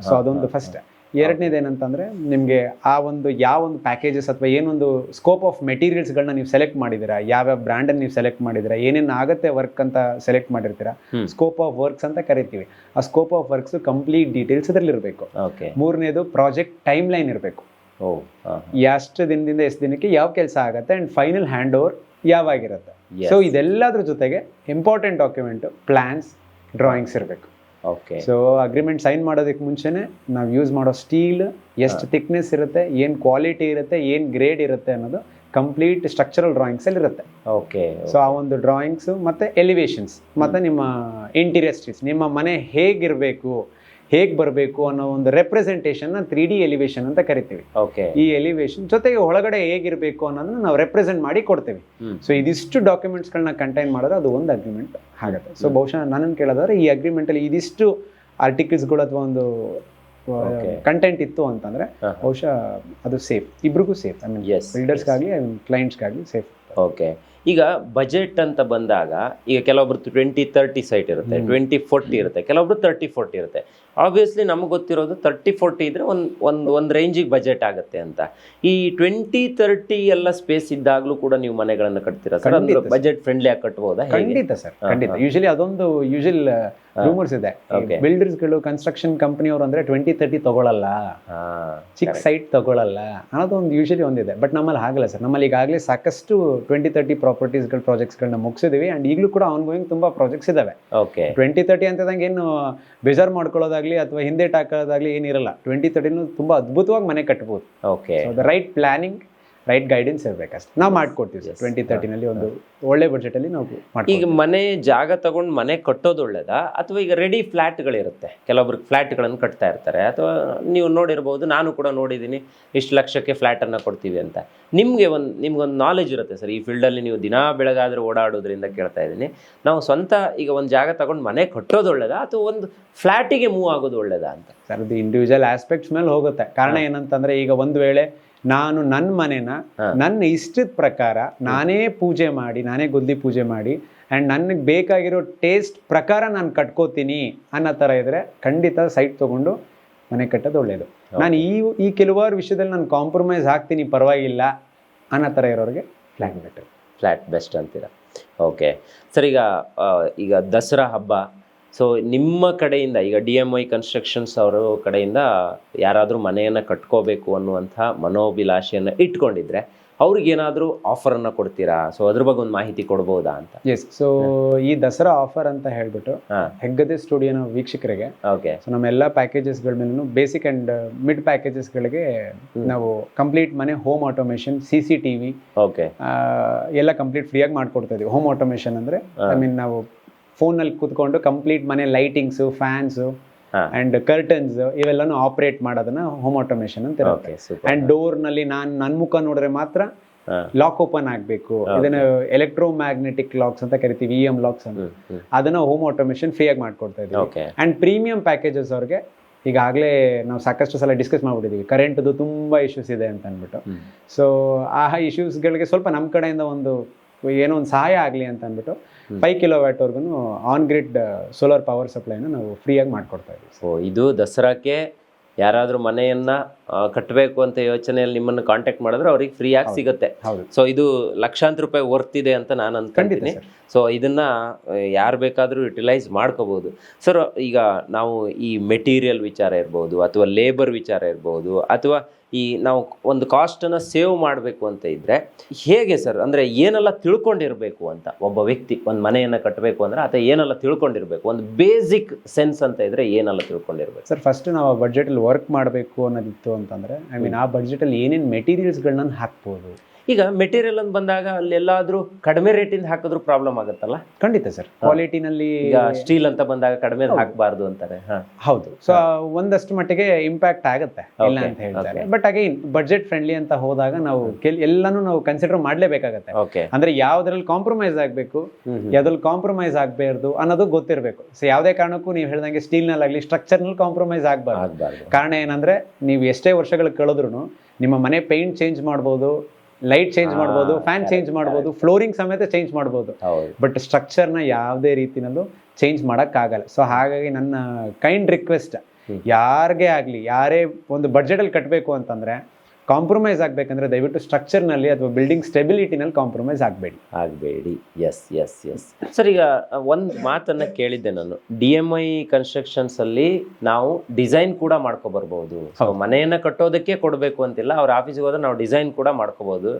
ಸೊ ಅದೊಂದು ಫಸ್ಟ್ ಎರಡನೇದು ಏನಂತಂದ್ರೆ ನಿಮಗೆ ಆ ಒಂದು ಯಾವ ಒಂದು ಪ್ಯಾಕೇಜಸ್ ಅಥವಾ ಏನೊಂದು ಸ್ಕೋಪ್ ಆಫ್ ಮೆಟೀರಿಯಲ್ಸ್ಗಳನ್ನ ನೀವು ಸೆಲೆಕ್ಟ್ ಮಾಡಿದ್ದೀರಾ? ಯಾವ್ಯಾವ ಬ್ರ್ಯಾಂಡನ್ನು ನೀವು ಸೆಲೆಕ್ಟ್ ಮಾಡಿದ್ದೀರಾ? ಏನೇನು ಆಗುತ್ತೆ ವರ್ಕ್ ಅಂತ ಸೆಲೆಕ್ಟ್ ಮಾಡಿರ್ತೀರಾ? ಸ್ಕೋಪ್ ಆಫ್ ವರ್ಕ್ಸ್ ಅಂತ ಕರಿತೀವಿ. ಆ scope of works complete details ಅದರಲ್ಲಿ ಇರಬೇಕು ಓಕೆ ಮೂರನೇದು ಪ್ರಾಜೆಕ್ಟ್ ಟೈಮ್ ಲೈನ್ ಇರಬೇಕು ಎಷ್ಟು ದಿನದಿಂದ ಎಷ್ಟು ದಿನಕ್ಕೆ ಯಾವ ಕೆಲಸ ಆಗುತ್ತೆ ಆ್ಯಂಡ್ ಫೈನಲ್ ಹ್ಯಾಂಡ್ ಓವರ್ ಯಾವಾಗಿರುತ್ತೆ. ಸೊ ಇದೆಲ್ಲದ್ರ ಜೊತೆಗೆ ಇಂಪಾರ್ಟೆಂಟ್ ಡಾಕ್ಯುಮೆಂಟ್ ಪ್ಲಾನ್ಸ್ ಡ್ರಾಯಿಂಗ್ಸ್ ಇರಬೇಕು. ಓಕೆ ಸೊ ಅಗ್ರಿಮೆಂಟ್ ಸೈನ್ ಮಾಡೋದಕ್ಕೆ ಮುಂಚೆನೆ ನಾವು ಯೂಸ್ ಮಾಡೋ ಸ್ಟೀಲ್ ಎಷ್ಟು ಥಿಕ್ನೆಸ್ ಇರುತ್ತೆ ಏನು ಕ್ವಾಲಿಟಿ ಇರುತ್ತೆ ಏನು ಗ್ರೇಡ್ ಇರುತ್ತೆ ಅನ್ನೋದು ಕಂಪ್ಲೀಟ್ ಸ್ಟ್ರಕ್ಚರಲ್ ಡ್ರಾಯಿಂಗ್ಸ್ ಅಲ್ಲಿ ಇರುತ್ತೆ. ಓಕೆ ಸೊ ಆ ಒಂದು ಡ್ರಾಯಿಂಗ್ಸ್ ಮತ್ತೆ ಎಲಿವೇಶನ್ಸ್ ಮತ್ತೆ ನಿಮ್ಮ ಇಂಟೀರಿಯರ್ ಸ್ಟ್ರೀಟ್ಸ್ ನಿಮ್ಮ ಮನೆ ಹೇಗಿರಬೇಕು ಹೇಗೆ ಬರಬೇಕು ಅನ್ನೋ ಒಂದು ರೆಪ್ರೆಸೆಂಟೇಷನ್ ತ್ರೀ ಡಿ ಎಲಿವೇಶನ್ ಅಂತ ಕರಿತೀವಿ. ಓಕೆ ಈ ಎಲಿವೇಶನ್ ಜೊತೆಗೆ ಒಳಗಡೆ ಹೇಗಿರಬೇಕು ಅನ್ನೋದನ್ನ ನಾವು ರೆಪ್ರೆಸೆಂಟ್ ಮಾಡಿ ಕೊಡ್ತೇವೆ. ಸೊ ಇದಿಷ್ಟು ಡಾಕ್ಯುಮೆಂಟ್ಸ್ಗಳನ್ನ ಕಂಟೈನ್ ಮಾಡಿದ್ರೆ ಅದು ಒಂದು ಅಗ್ರಿಮೆಂಟ್ ಆಗುತ್ತೆ. ಸೊ ಬಹುಶಃ ನನ್ನನ್ನು ಕೇಳೋದಾದ್ರೆ ಈ ಅಗ್ರಿಮೆಂಟಲ್ಲಿ ಇದಿಷ್ಟು ಆರ್ಟಿಕಲ್ಸ್ಗಳು ಅಥವಾ ಒಂದು. ಕಂಟೆಂಟ್ ಇತ್ತು ಅಂತಂದ್ರೆ ಬಹುಶಃ ಅದು ಸೇಫ್ ಇಬ್ರಿಗೂ ಸೇಫ್ ಐ ಮೀನ್ ಬಿಲ್ಡರ್ಸ್ಗಾಗಲಿ ಕ್ಲೈಂಟ್ಸ್ಗಾಗಲಿ ಸೇಫ್ ಓಕೆ ಈಗ ಬಜೆಟ್ ಅಂತ ಬಂದಾಗ ಈಗ ಕೆಲವೊಬ್ರು ಟ್ವೆಂಟಿ ತರ್ಟಿ ಸೈಟ್ ಇರುತ್ತೆ ಟ್ವೆಂಟಿ ಫೋರ್ಟಿ ಇರುತ್ತೆ ಕೆಲವೊಬ್ರು ತರ್ಟಿ ಫೋರ್ಟಿ ಇರುತ್ತೆ. ಆಬ್ವಿಯಸ್ಲಿ ನಮಗೆ ಗೊತ್ತಿರೋದು ತರ್ಟಿ ಫೋರ್ಟಿ ಇದ್ರೆ ಒಂದು ಒಂದು ಒಂದು ರೇಂಜಿಗೆ ಬಜೆಟ್ ಆಗುತ್ತೆ ಅಂತ. ಈ ಟ್ವೆಂಟಿ ತರ್ಟಿ ಎಲ್ಲ ಸ್ಪೇಸ್ ಇದ್ದಾಗಲೂ ಕೂಡ ನೀವು ಮನೆಗಳನ್ನು ಕಟ್ತೀರಾ ಸರ್ ಅಂದ್ರೆ ಬಜೆಟ್ ಫ್ರೆಂಡ್ಲಿ ಆಗಿ ಕಟ್ಬೋದಾ ಖಂಡಿತ ಸರ್ ಖಂಡಿತ. ಯೂಶಲಿ ಅದೊಂದು ಯೂಶಲ್ ರೂಮರ್ಸ್ ಇದೆ. ಬಿಲ್ಡರ್ಸ್ಗಳು ಕನ್ಸ್ಟ್ರಕ್ಷನ್ ಕಂಪ್ನಿಯವರು ಅಂದ್ರೆ ಟ್ವೆಂಟಿ ತರ್ಟಿ ತಗೊಳ್ಳಲ್ಲ ಚಿಕ್ಕ ಸೈಟ್ ತಗೊಳ್ಳಲ್ಲ ಅನ್ನೋದು ಒಂದು ಯೂಶಲಿ ಒಂದಿದೆ ಬಟ್ ನಮ್ಮಲ್ಲಿ ಆಗಲ್ಲ ಸರ್ ನಮ್ಮಲ್ಲಿ ಈಗಾಗಲೇ ಸಾಕಷ್ಟು ಟ್ವೆಂಟಿ ತರ್ಟಿ ಪ್ರಾಪರ್ಟೀಸ್ಗಳು ಪ್ರಾಜೆಕ್ಟ್ಸ್ಗಳನ್ನ ಮುಗಿಸಿದೀವಿ. ಆ್ಯಂಡ್ ಈಗಲೂ ಕೂಡ ಆನ್ ಗೋಯಿಂಗ್ ತುಂಬ ಪ್ರಾಜೆಕ್ಟ್ಸ್ ಇದಾವೆ. ಓಕೆ ಟ್ವೆಂಟಿ ತರ್ಟಿ ಅಂತದಂಗೆ ಏನು ಬೇಜಾರು ಮಾಡ್ಕೊಳ್ಳೋದಾಗ್ಲಿ ಅಥವಾ ಹಿಂದೆ ಹಾಕೋದಾಗ್ಲಿ ಏನಿರಲ್ಲ. ಟ್ವೆಂಟಿ ತರ್ಟಿನೂ ತುಂಬ ಅದ್ಭುತವಾಗಿ ಮನೆ ಕಟ್ಬೋದು. Okay the right planning right guidance ಇರಬೇಕಷ್ಟೇ. ನಾವು ಮಾಡ್ಕೊಡ್ತೀವಿ ಸರ್. ಟ್ವೆಂಟಿ ತರ್ಟಿನಲ್ಲಿ ಒಂದು ಒಳ್ಳೆ ಬಜೆಟಲ್ಲಿ ನಾವು ಮಾಡಿ ಈಗ ಮನೆ ಜಾಗ ತಗೊಂಡು ಮನೆ ಕಟ್ಟೋದು ಒಳ್ಳೇದಾ? ಅಥವಾ ಈಗ ರೆಡಿ ಫ್ಲ್ಯಾಟ್ಗಳಿರುತ್ತೆ ಕೆಲವೊಬ್ರಿಗೆ ಫ್ಲ್ಯಾಟ್ಗಳನ್ನು ಕಟ್ತಾ ಇರ್ತಾರೆ. ಅಥವಾ ನೀವು ನೋಡಿರ್ಬೋದು ನಾನು ಕೂಡ ನೋಡಿದ್ದೀನಿ ಇಷ್ಟು ಲಕ್ಷಕ್ಕೆ ಫ್ಲ್ಯಾಟನ್ನು ಕೊಡ್ತೀವಿ ಅಂತ. ನಿಮಗೆ ಒಂದು ನಿಮ್ಗೊಂದು ನಾಲೆಜ್ ಇರುತ್ತೆ ಸರ್. ಈ ಫೀಲ್ಡಲ್ಲಿ ನೀವು ದಿನಾ ಬೆಳಗಾದರೂ ಓಡಾಡೋದ್ರಿಂದ ಕೇಳ್ತಾ ಇದ್ದೀನಿ. ನಾವು ಸ್ವಂತ ಈಗ ಒಂದು ಜಾಗ ತಗೊಂಡು ಮನೆ ಕಟ್ಟೋದು ಒಳ್ಳೇದಾ? ಅಥವಾ ಒಂದು ಫ್ಲ್ಯಾಟಿಗೆ ಮೂವ್ ಆಗೋದು ಒಳ್ಳೇದಾ ಅಂತ? ಸರ್ ಅದು ಇಂಡಿವಿಜುವಲ್ ಆಸ್ಪೆಕ್ಟ್ಸ್ ಮೇಲೆ ಹೋಗುತ್ತೆ. ಕಾರಣ ಏನಂತಂದರೆ ಈಗ ಒಂದು ವೇಳೆ ನಾನು ನನ್ನ ಮನೆನ. ನನ್ನ ಇಷ್ಟದ ಪ್ರಕಾರ ನಾನೇ ಪೂಜೆ ಮಾಡಿ ನಾನೇ ಗುದ್ದಿ ಪೂಜೆ ಮಾಡಿ ಆ್ಯಂಡ್ ನನಗೆ ಬೇಕಾಗಿರೋ ಟೇಸ್ಟ್ ಪ್ರಕಾರ ನಾನು ಕಟ್ಕೋತೀನಿ ಅನ್ನೋ ಥರ ಇದ್ರೆ ಖಂಡಿತ ಸೈಟ್ ತೊಗೊಂಡು ಮನೆ ಕಟ್ಟೋದು ಒಳ್ಳೆಯದು ನಾನು ಈ ಈ ಕೆಲವಾರು ವಿಷಯದಲ್ಲಿ ನಾನು ಕಾಂಪ್ರಮೈಸ್ ಆಗ್ತೀನಿ ಪರವಾಗಿಲ್ಲ ಅನ್ನೋ ಥರ ಇರೋರಿಗೆ ಫ್ಲ್ಯಾಟ್ ಬೆಟರ್ ಫ್ಲ್ಯಾಟ್ ಬೆಸ್ಟ್ ಅಂತೀರಾ? ಓಕೆ ಸರ್ ಈಗ ಈಗ ದಸರಾ ಹಬ್ಬ ಸೊ ನಿಮ್ಮ ಕಡೆಯಿಂದ ಈಗ ಡಿ ಎಂ ಐ ಕನ್ಸ್ಟ್ರಕ್ಷನ್ಸ್ ಅವರ ಕಡೆಯಿಂದ ಯಾರಾದರೂ ಮನೆಯನ್ನು ಕಟ್ಕೋಬೇಕು ಅನ್ನುವಂಥ ಮನೋಭಿಲಾಷೆಯನ್ನು ಇಟ್ಕೊಂಡಿದ್ರೆ ಅವ್ರಿಗೇನಾದರೂ ಆಫರನ್ನು ಕೊಡ್ತೀರಾ? ಸೊ ಅದ್ರ ಬಗ್ಗೆ ಒಂದು ಮಾಹಿತಿ ಕೊಡ್ಬೋದಾ ಅಂತ? ಎಸ್ ಸೊ ಈ ದಸರಾ ಆಫರ್ ಅಂತ ಹೇಳ್ಬಿಟ್ಟು ಹೆಗ್ಗದೆ ಸ್ಟುಡಿಯೋನ ವೀಕ್ಷಕರಿಗೆ ಓಕೆ ಸೊ ನಮ್ಮೆಲ್ಲ ಪ್ಯಾಕೇಜಸ್ಗಳ ಮೇಲೂ ಬೇಸಿಕ್ ಆ್ಯಂಡ್ ಮಿಡ್ ಪ್ಯಾಕೇಜಸ್ಗಳಿಗೆ ನಾವು ಕಂಪ್ಲೀಟ್ ಮನೆ home automation C C T V okay ಎಲ್ಲ ಕಂಪ್ಲೀಟ್ ಫ್ರೀಯಾಗಿ ಮಾಡ್ಕೊಡ್ತಾ ಇದೀವಿ. ಹೋಮ್ ಆಟೋಮೇಷನ್ ಅಂದರೆ ಐ ಮೀನ್ ನಾವು ಫೋನಲ್ಲಿ ಕೂತ್ಕೊಂಡು ಕಂಪ್ಲೀಟ್ ಮನೆ ಲೈಟಿಂಗ್ಸು ಫ್ಯಾನ್ಸು ಅಂಡ್ ಕರ್ಟನ್ಸ್ ಇವೆಲ್ಲಾನು ಆಪರೇಟ್ ಮಾಡೋದನ್ನ ಹೋಮ್ ಆಟೋಮೇಶನ್ ಅಂತ ಇರುತ್ತೆ. ಅಂಡ್ ಡೋರ್ನಲ್ಲಿ ನಾನು ನನ್ನ ಮುಖ ನೋಡಿದ್ರೆ ಮಾತ್ರ ಲಾಕ್ ಓಪನ್ ಆಗಬೇಕು. ಇದನ್ನ ಎಲೆಕ್ಟ್ರೋ ಮ್ಯಾಗ್ನೆಟಿಕ್ ಲಾಕ್ಸ್ ಅಂತ ಕರಿತೀವಿ ಇ ಎಂ ಲಾಕ್ಸ್ ಅಂತ ಅದನ್ನ ಹೋಮ್ ಆಟೋಮೇಷನ್ ಆಗಿ ಮಾಡ್ಕೊಡ್ತಾ ಇದ್ದೀವಿ. ಅಂಡ್ ಪ್ರೀಮಿಯಂ ಪ್ಯಾಕೇಜಸ್ ಅವ್ರಿಗೆ ಈಗಾಗಲೇ ನಾವು ಸಾಕಷ್ಟು ಸಲ ಡಿಸ್ಕಸ್ ಮಾಡ್ಬಿಟ್ಟಿದ್ದೀವಿ ಕರೆಂಟ್ದು ತುಂಬ ಇಶ್ಯೂಸ್ ಇದೆ ಅಂತ ಅಂದ್ಬಿಟ್ಟು. ಸೊ ಆ ಇಶ್ಯೂಸ್ಗಳಿಗೆ ಸ್ವಲ್ಪ ನಮ್ಮ ಕಡೆಯಿಂದ ಒಂದು ಏನೋ ಒಂದು ಸಹಾಯ ಆಗಲಿ ಅಂತ ಅಂದ್ಬಿಟ್ಟು ಫೈವ್ ಕಿಲೋ ವ್ಯಾಟ್ವರೆಗೂ ಆನ್ ಗ್ರಿಡ್ ಸೋಲಾರ್ ಪವರ್ ಸಪ್ಲೈನ ನಾವು ಫ್ರೀಯಾಗಿ ಮಾಡ್ಕೊಡ್ತಾ ಇದ್ದೀವಿ. ಸೊ ಇದು ದಸರಾಕ್ಕೆ ಯಾರಾದರೂ ಮನೆಯನ್ನ ಕಟ್ಟಬೇಕು ಅಂತ ಯೋಚನೆಯಲ್ಲಿ ನಿಮ್ಮನ್ನು ಕಾಂಟ್ಯಾಕ್ಟ್ ಮಾಡಿದ್ರೆ ಅವ್ರಿಗೆ ಫ್ರೀ ಆಗಿ ಸಿಗುತ್ತೆ. ಸೊ ಇದು ಲಕ್ಷಾಂತರ ರೂಪಾಯಿ ವರ್ತ್ ಇದೆ ಅಂತ ನಾನು ಅಂದ್ಕೊಂಡಿದ್ದೀನಿ ಸೊ ಇದನ್ನ ಯಾರು ಬೇಕಾದರೂ ಯುಟಿಲೈಸ್ ಮಾಡ್ಕೋಬೋದು. ಸರ್ ಈಗ ನಾವು ಈ ಮೆಟೀರಿಯಲ್ ವಿಚಾರ ಇರ್ಬೋದು ಅಥವಾ ಲೇಬರ್ ವಿಚಾರ ಇರ್ಬೋದು ಅಥವಾ ಈ ನಾವು ಒಂದು ಕಾಸ್ಟನ್ನು ಸೇವ್ ಮಾಡಬೇಕು ಅಂತ ಇದ್ದರೆ ಹೇಗೆ ಸರ್ ಅಂದರೆ ಏನೆಲ್ಲ ತಿಳ್ಕೊಂಡಿರಬೇಕು ಅಂತ ಒಬ್ಬ ವ್ಯಕ್ತಿ ಒಂದು ಮನೆಯನ್ನು ಕಟ್ಟಬೇಕು ಅಂದರೆ ಆತ ಏನೆಲ್ಲ ತಿಳ್ಕೊಂಡಿರಬೇಕು? ಒಂದು ಬೇಸಿಕ್ ಸೆನ್ಸ್ ಅಂತ ಇದ್ರೆ ಏನೆಲ್ಲ ತಿಳ್ಕೊಂಡಿರ್ಬೇಕು? ಸರ್ ಫಸ್ಟ್ ನಾವು ಆ ಬಡ್ಜೆಟಲ್ಲಿ ವರ್ಕ್ ಮಾಡಬೇಕು ಅನ್ನೋದಿತ್ತು ಅಂತಂದರೆ ಐ ಮೀನ್ ಆ ಬಡ್ಜೆಟಲ್ಲಿ ಏನೇನು ಮೆಟೀರಿಯಲ್ಸ್ಗಳನ್ನ ಹಾಕ್ಬೋದು? ಈಗ ಮೆಟೀರಿಯಲ್ ಅಂತ ಬಂದಾಗ ಅಲ್ಲಿ ಎಲ್ಲಾದ್ರೂ ಕಡಿಮೆ ರೇಟಿಂದ ಹಾಕಿದ್ರು ಪ್ರಾಬ್ಲಮ್ ಆಗುತ್ತಲ್ಲ? ಖಂಡಿತ ಸರ್ ಕ್ವಾಲಿಟಿನಲ್ಲಿ ಈಗ ಸ್ಟೀಲ್ ಅಂತ ಬಂದಾಗ ಕಡಿಮೆ ಹಾಕಬಾರ್ದು ಅಂತಾರೆ. ಹೌದು. ಸೊ ಒಂದಷ್ಟು ಮಟ್ಟಿಗೆ ಇಂಪ್ಯಾಕ್ಟ್ ಆಗುತ್ತೆ. ಇಲ್ಲ ಅಂತ ಹೇಳ್ತಾರೆ. ಬಟ್ ಅಗೈನ್ ಬಜೆಟ್ ಫ್ರೆಂಡ್ಲಿ ಅಂತ ಹೋದಾಗ ನಾವು ಕೆಲ್ ಎಲ್ಲಾನು ನಾವು ಕನ್ಸಿಡರ್ ಮಾಡಲೇಬೇಕಾಗತ್ತೆ. ಅಂದ್ರೆ ಯಾವ್ದ್ರಲ್ಲಿ ಕಾಂಪ್ರಮೈಸ್ ಆಗಬೇಕು ಯಾವ್ದ್ರಲ್ಲಿ ಕಾಂಪ್ರಮೈಸ್ ಆಗಬಾರ್ದು ಅನ್ನೋದು ಗೊತ್ತಿರಬೇಕು. ಸೊ ಯಾವುದೇ ಕಾರಣಕ್ಕೂ ನೀವು ಹೇಳ್ದಂಗೆ ಸ್ಟೀಲ್ ಸ್ಟ್ರಕ್ಚರ್ನಲ್ಲಿ ಸ್ಟ್ರಕ್ಚರ್ನಲ್ಲಿ ಕಾಂಪ್ರಮೈಸ್ ಆಗ್ಬಾರ್ದು. ಆಗಬಾರ್ದು. ಕಾರಣ ಏನಂದ್ರೆ ನೀವು ಎಷ್ಟೇ ವರ್ಷಗಳು ಕಳೆದ್ರು ನಿಮ್ಮ ಮನೆ ಪೇಂಟ್ ಚೇಂಜ್ ಮಾಡ್ಬೋದು ಲೈಟ್ ಚೇಂಜ್ ಮಾಡ್ಬೋದು ಫ್ಯಾನ್ ಚೇಂಜ್ ಮಾಡ್ಬೋದು ಫ್ಲೋರಿಂಗ್ ಸಮೇತ ಚೇಂಜ್ ಮಾಡ್ಬೋದು. ಬಟ್ ಸ್ಟ್ರಕ್ಚರ್ನ ಯಾವುದೇ ರೀತಿನಲ್ಲೂ ಚೇಂಜ್ ಮಾಡೋಕ್ಕಾಗಲ್ಲ. ಸೊ ಹಾಗಾಗಿ ನನ್ನ ಕೈಂಡ್ ರಿಕ್ವೆಸ್ಟ್. ಯಾರಿಗೆ ಆಗಲಿ ಯಾರೇ ಒಂದು ಬಡ್ಜೆಟಲ್ಲಿ ಕಟ್ಟಬೇಕು ಅಂತಂದ್ರೆ ಕಾಂಪ್ರಮೈಸ್ ಆಗಬೇಕಂದ್ರೆ ದಯವಿಟ್ಟು ಸ್ಟ್ರಕ್ಚರ್ನಲ್ಲಿ ಅಥವಾ ಬಿಲ್ಡಿಂಗ್ ಸ್ಟೆಬಿಲಿಟಿನಲ್ಲಿ ಕಾಂಪ್ರಮೈಸ್ ಆಗಬೇಡಿ. ಆಗಬೇಡಿ. ಎಸ್ ಎಸ್ ಎಸ್ ಸರ್ ಈಗ ಒಂದು ಮಾತನ್ನು ಕೇಳಿದ್ದೆ ನಾನು. ಡಿ ಎಂ ಐ ಕನ್ಸ್ಟ್ರಕ್ಷನ್ಸಲ್ಲಿ ನಾವು ಡಿಸೈನ್ ಕೂಡ ಮಾಡ್ಕೊಬರ್ಬೋದು. ಮನೆಯನ್ನು ಸೊ ಮನೆಯನ್ನ ಕಟ್ಟೋದಕ್ಕೆ ಕೊಡಬೇಕು ಅಂತಿಲ್ಲ. ಅವ್ರ ಆಫೀಸಿಗೆ ಹೋದ್ರೆ ನಾವು ಡಿಸೈನ್ ಕೂಡ ಮಾಡ್ಕೋಬೋದು.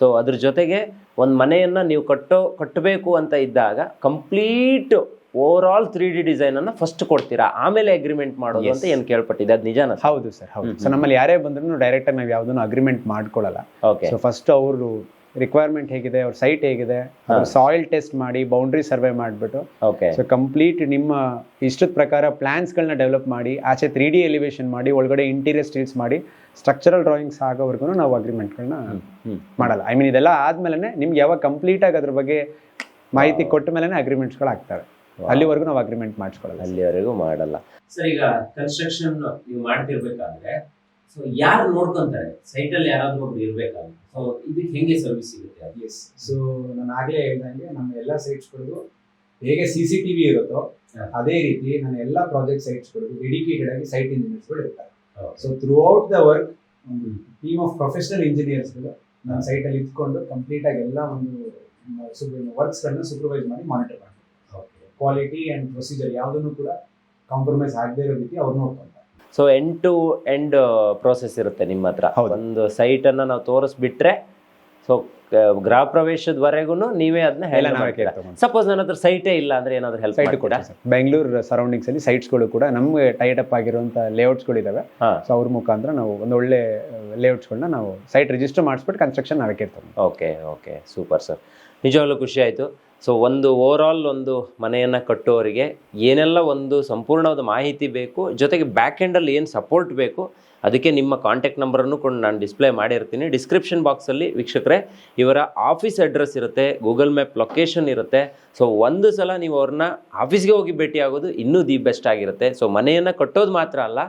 ಸೊ ಅದ್ರ ಜೊತೆಗೆ ಒಂದು ಮನೆಯನ್ನು ನೀವು ಕಟ್ಟೋ ಕಟ್ಟಬೇಕು ಅಂತ ಇದ್ದಾಗ complete overall three D design ಅನ್ನ ಫಸ್ಟ್ ಕೊಡ್ತೀರಾ? ಆಮೇಲೆ ಅಗ್ರಿಮೆಂಟ್ ಮಾಡೋದು ಅಂತ ಏನ್ ಕೇಳ್ಪಟ್ಟಿದೆ ಅದು ನಿಜಾನ ಹೌದು ಸರ್ ಹೌದು. ಸೊ ನಮ್ಮಲ್ಲಿ ಯಾರೇ ಬಂದ್ರು ಡೈರೆಕ್ಟ್ ಆಗಿ ನಾವು ಯಾವುದನ್ನು ಅಗ್ರಿಮೆಂಟ್ ಮಾಡ್ಕೊಳ್ಳಲ್ಲ ಓಕೆ ಸೊ ಫಸ್ಟ್ ಅವರು ರಿಕ್ವೈರ್ಮೆಂಟ್ ಹೇಗಿದೆ ಅವ್ರ ಸೈಟ್ ಹೇಗಿದೆ ಸಾಯಿಲ್ ಟೆಸ್ಟ್ ಮಾಡಿ ಬೌಂಡ್ರಿ ಸರ್ವೆ ಮಾಡಿಬಿಟ್ಟು ಸೊ ಕಂಪ್ಲೀಟ್ ನಿಮ್ಮ ಇಷ್ಟದ ಪ್ರಕಾರ ಪ್ಲಾನ್ಸ್ಗಳನ್ನ ಡೆವಲಪ್ ಮಾಡಿ ಆಚೆ ತ್ರೀ ಡಿ ಎಲಿವೇಶನ್ ಮಾಡಿ ಒಳಗಡೆ ಇಂಟೀರಿಯರ್ ಸ್ಟೀಲ್ಸ್ ಮಾಡಿ ಸ್ಟ್ರಕ್ಚರಲ್ ಡ್ರಾಯಿಂಗ್ಸ್ ಆಗೋವರೆಗೂ ನಾವು ಅಗ್ರಿಮೆಂಟ್ಗಳನ್ನ ಮಾಡಲ್ಲ. ಐ ಮೀನ್ ಇದೆಲ್ಲ ಆದ್ಮೇಲೆ ನಿಮ್ಗೆ ಯಾವಾಗ ಕಂಪ್ಲೀಟ್ ಆಗಿ ಅದ್ರ ಬಗ್ಗೆ ಮಾಹಿತಿ ಕೊಟ್ಟ ಮೇಲೆ ಅಗ್ರಿಮೆಂಟ್ಸ್ಗಳು ಆಗ್ತವೆ ಅಲ್ಲಿವರೆಗೂ ನಾವು ಅಗ್ರಿಮೆಂಟ್ ಮಾಡಿಸ್ಕೊಳ್ಳಲ್ಲ ಅಲ್ಲಿವರೆಗೂ ಮಾಡಲ್ಲ. ಸರ್ ಈಗ ಕನ್ಸ್ಟ್ರಕ್ಷನ್ ನೀವು ಮಾಡ್ತಿರ್ಬೇಕಾದ್ರೆ ಸೊ ಯಾರು ನೋಡ್ಕೊಂತಾರೆ? ಸೈಟ್ ಅಲ್ಲಿ ಯಾರಾದ್ರೂ ಒಬ್ರು ಇರ್ಬೇಕಲ್ಲ ಸೊ ಇದಕ್ಕೆ ಹೆಂಗೆ ಸರ್ವಿಸ್ ಸಿಗುತ್ತೆ? ಎಸ್ ಸೊ ನಾನು ಆಗ್ಲೇ ಹೇಳ್ದಂಗೆ ನಮ್ಮ ಎಲ್ಲ ಸೈಟ್ಸ್ಗಳಿಗೂ ಹೇಗೆ ಸಿ ಸಿ ಟಿ ವಿ ಇರುತ್ತೋ ಅದೇ ರೀತಿ ನನ್ನ ಎಲ್ಲ ಪ್ರಾಜೆಕ್ಟ್ ಸೈಟ್ಸ್ಗಳಿಗೂ ಡೆಡಿಕೇಟೆಡ್ ಆಗಿ ಸೈಟ್ ಇಂಜಿನಿಯರ್ಸ್ಗಳು ಇರ್ತಾರೆ. So throughout the work ಒಂದು ಟೀಮ್ ಆಫ್ ಪ್ರೊಫೆಷನಲ್ ಇಂಜಿನಿಯರ್ಸ್ಗಳು ನನ್ನ ಸೈಟಲ್ಲಿ ಇದ್ಕೊಂಡು ಕಂಪ್ಲೀಟ್ ಆಗಿ ಎಲ್ಲ ಒಂದು ವರ್ಕ್ಸ್ಗಳನ್ನ ಸೂಪರ್ವೈಸ್ ಮಾಡಿ ಮಾನಿಟರ್ ಮಾಡ್ತಾರೆ. ಕ್ವಾಲಿಟಿ ಆ್ಯಂಡ್ ಪ್ರೊಸೀಜರ್ ಯಾವುದನ್ನು ಕೂಡ ಕಾಂಪ್ರಮೈಸ್ ಆಗದೇ ಇರೋ ರೀತಿ ಅವ್ರು ನೋಡ್ಕೊಂತಾರೆ. So end to end process ಇರುತ್ತೆ ನಿಮ್ಮ ಹತ್ರ. ಒಂದು ಸೈಟ್ ಅನ್ನ ನಾವು ತೋರಿಸ್ಬಿಟ್ರೆ ಸೊ ಗೃಹ ಪ್ರವೇಶದವರೆಗೂ ನೀವೇ ಅದನ್ನ ಹೇಳಿ ಹೆಲ್ಪ್ ಮಾಡ್ತೀರಾ? ಸಪೋಸ್ ನನ್ನ ಹತ್ರ ಸೈಟೇ ಇಲ್ಲ ಅಂದ್ರೆ ಏನಾದರೂ ಹೆಲ್ಪ್ ಸೈಟ್ ಕೂಡ ಬೆಂಗಳೂರು ಸರೌಂಡಿಂಗ್ಸ್ ಅಲ್ಲಿ ಸೈಟ್ಸ್ಗಳು ಕೂಡ ನಮ್ಗೆ ಟೈಟ್ ಅಪ್ ಆಗಿರುವಂತ ಲೇಔಟ್ಸ್ಗಳು ಇದಾವೆ ಹಾ. ಸೊ ಅವ್ರ ಮುಖಾಂತರ ನಾವು ಒಂದು ಒಳ್ಳೆ ಲೇಔಟ್ಸ್ಗಳನ್ನ ನಾವು ಸೈಟ್ ರಿಜಿಸ್ಟರ್ ಮಾಡಿಸ್ಬಿಟ್ಟು ಕನ್ಸ್ಟ್ರಕ್ಷನ್ ನಾವೇ ಕೇಳ್ತೀವಿ ಓಕೆ ಓಕೆ ಸೂಪರ್ ಸರ್ ನಿಜವಾಗ್ಲೂ ಖುಷಿ ಆಯಿತು. ಸೊ ಒಂದು ಓವರ್ ಆಲ್ ಒಂದು ಮನೆಯನ್ನು ಕಟ್ಟೋರಿಗೆ ಏನೆಲ್ಲ ಒಂದು ಸಂಪೂರ್ಣವಾದ ಮಾಹಿತಿ ಬೇಕು, ಜೊತೆಗೆ ಬ್ಯಾಕ್ ಎಂಡಲ್ಲಿ ಏನು ಸಪೋರ್ಟ್ ಬೇಕು, ಅದಕ್ಕೆ ನಿಮ್ಮ ಕಾಂಟ್ಯಾಕ್ಟ್ ನಂಬರನ್ನು ಕೂಡ ನಾನು ಡಿಸ್ಪ್ಲೇ ಮಾಡಿರ್ತೀನಿ. ಡಿಸ್ಕ್ರಿಪ್ಷನ್ ಬಾಕ್ಸಲ್ಲಿ ವೀಕ್ಷಕರೇ, ಇವರ ಆಫೀಸ್ ಅಡ್ರೆಸ್ ಇರುತ್ತೆ ಗೂಗಲ್ ಮ್ಯಾಪ್ ಲೊಕೇಶನ್ ಇರುತ್ತೆ. ಸೊ ಒಂದು ಸಲ ನೀವು ಅವ್ರನ್ನ ಆಫೀಸ್ಗೆ ಹೋಗಿ ಭೇಟಿ ಆಗೋದು ಇನ್ನೂ ದಿ ಬೆಸ್ಟ್ ಆಗಿರುತ್ತೆ. ಸೊ ಮನೆಯನ್ನು ಕಟ್ಟೋದು ಮಾತ್ರ ಅಲ್ಲ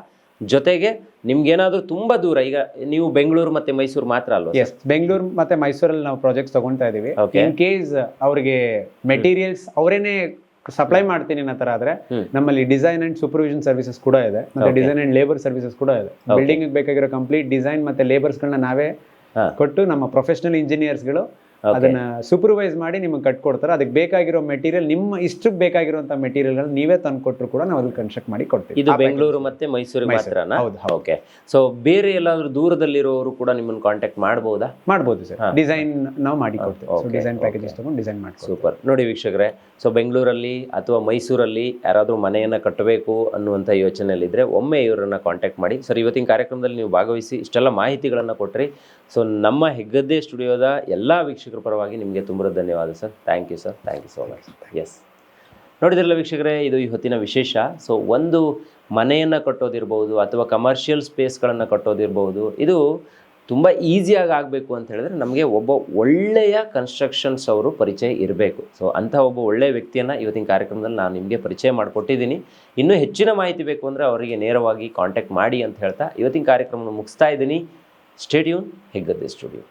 ಜೊತೆಗೆ ನಿಮ್ಗೇನಾದರೂ ತುಂಬಾ ದೂರ ಈಗ ನೀವು ಬೆಂಗಳೂರು ಮತ್ತೆ ಮೈಸೂರು ಮಾತ್ರ ಅಲ್ವಾ ಎಸ್ ಬೆಂಗಳೂರು ಮತ್ತೆ ಮೈಸೂರಲ್ಲಿ ನಾವು ಪ್ರಾಜೆಕ್ಟ್ಸ್ ತಗೊಂತಾ ಇದೀವಿ. ಇನ್ ಕೇಸ್ ಅವರಿಗೆ ಮೆಟೀರಿಯಲ್ಸ್ ಅವರೇನೆ ಸಪ್ಲೈ ಮಾಡ್ತೀನಿ ಅನ್ನೋ ತರ ಆದ್ರೆ ನಮ್ಮಲ್ಲಿ ಡಿಸೈನ್ ಅಂಡ್ ಸೂಪರ್ವಿಷನ್ ಸರ್ವಿಸಸ್ ಕೂಡ ಇದೆ. ಮತ್ತೆ ಡಿಸೈನ್ ಅಂಡ್ ಲೇಬರ್ ಸರ್ವಿಸಸ್ ಕೂಡ ಇದೆ. ಬಿಲ್ಡಿಂಗ್ ಬೇಕಾಗಿರೋ ಕಂಪ್ಲೀಟ್ ಡಿಸೈನ್ ಮತ್ತೆ ಲೇಬರ್ಸ್ಗಳನ್ನ ನಾವೇ ಕೊಟ್ಟು ನಮ್ಮ ಪ್ರೊಫೆಷನಲ್ ಇಂಜಿನಿಯರ್ಸ್ಗಳು Okay. ಅದನ್ನ ಸೂಪರ್ವೈಸ್ ಮಾಡಿ ನಿಮಗೆ ಕಟ್ಕೊಡ್ತಾರೆ. ಅದಕ್ಕೆ ಬೇಕಾಗಿರೋ ಮೆಟೀರಿಯಲ್ ನಿಮ್ಮ ಇಷ್ಟಕ್ಕೆ ಬೇಕಾಗಿರುವಂತ ಮೆಟೀರಿಯಲ್ ನೀವೇ ತಂದು ಕೊಟ್ಟರು ಕೂಡ ನಾವು ಅದನ್ನ ಕನ್ಸ್ಟ್ರಕ್ಟ್ ಮಾಡಿ ಕೊಡ್ತೀವಿ. ಇದು ಬೆಂಗಳೂರು ಮತ್ತೆ ಮೈಸೂರು. ಹೌದು. ಓಕೆ ಸೊ ಬೇರೆ ಎಲ್ಲಾದ್ರೂ ದೂರದಲ್ಲಿರೋರು ಕೂಡ ನಿಮ್ಮನ್ನು ಕಾಂಟ್ಯಾಕ್ಟ್ ಮಾಡಬಹುದಾ ಮಾಡಬಹುದು ಸರ್. ಡಿಸೈನ್ ನಾವು ಮಾಡಿ ಕೊಡ್ತೀವಿ. ಡಿಸೈನ್ ಪ್ಯಾಕೇಜ್ ಪ್ಯಾಕೇಜಸ್ ತಗೊಂಡು ಡಿಸೈನ್ ಮಾಡಿ ಸೂಪರ್ ನೋಡಿ ವೀಕ್ಷಕರೇ ಸೊ ಬೆಂಗಳೂರಲ್ಲಿ ಅಥವಾ ಮೈಸೂರಲ್ಲಿ ಯಾರಾದರೂ ಮನೆಯನ್ನು ಕಟ್ಟಬೇಕು ಅನ್ನುವಂಥ ಯೋಚನೆಯಲ್ಲಿದ್ದರೆ ಒಮ್ಮೆ ಇವರನ್ನು ಕಾಂಟ್ಯಾಕ್ಟ್ ಮಾಡಿ. ಸರ್ ಇವತ್ತಿನ ಕಾರ್ಯಕ್ರಮದಲ್ಲಿ ನೀವು ಭಾಗವಹಿಸಿ ಇಷ್ಟೆಲ್ಲ ಮಾಹಿತಿಗಳನ್ನು ಕೊಟ್ರಿ. ಸೊ ನಮ್ಮ ಹೆಗ್ಗದ್ದೆ ಸ್ಟುಡಿಯೋದ ಎಲ್ಲ ವೀಕ್ಷಕರ ಪರವಾಗಿ ನಿಮಗೆ ತುಂಬ ಧನ್ಯವಾದ sir thank you sir thank you so much yes ನೋಡಿದ್ರಲ್ಲ ವೀಕ್ಷಕರೇ, ಇದು ಇವತ್ತಿನ ವಿಶೇಷ. ಸೊ ಒಂದು ಮನೆಯನ್ನು ಕಟ್ಟೋದಿರ್ಬೋದು ಅಥವಾ ಕಮರ್ಷಿಯಲ್ ಸ್ಪೇಸ್ಗಳನ್ನು ಕಟ್ಟೋದಿರ್ಬೋದು, ಇದು ತುಂಬ ಈಸಿಯಾಗಿ ಆಗಬೇಕು ಅಂತ ಹೇಳಿದ್ರೆ ನಮಗೆ ಒಬ್ಬ ಒಳ್ಳೆಯ ಕನ್ಸ್ಟ್ರಕ್ಷನ್ಸ್ ಅವರು ಪರಿಚಯ ಇರಬೇಕು. ಸೊ ಅಂಥ ಒಬ್ಬ ಒಳ್ಳೆಯ ವ್ಯಕ್ತಿಯನ್ನು ಇವತ್ತಿನ ಕಾರ್ಯಕ್ರಮದಲ್ಲಿ ನಾನು ನಿಮಗೆ ಪರಿಚಯ ಮಾಡಿಕೊಟ್ಟಿದ್ದೀನಿ. ಇನ್ನೂ ಹೆಚ್ಚಿನ ಮಾಹಿತಿ ಬೇಕು ಅಂದರೆ ಅವರಿಗೆ ನೇರವಾಗಿ ಕಾಂಟ್ಯಾಕ್ಟ್ ಮಾಡಿ ಅಂತ ಹೇಳ್ತಾ ಇವತ್ತಿನ ಕಾರ್ಯಕ್ರಮವನ್ನು ಮುಗಿಸ್ತಾ ಇದ್ದೀನಿ. ಸ್ಟೇಡಿಯೂನ್ ಹೆಗ್ಗದ್ದೆ ಸ್ಟುಡಿಯೋ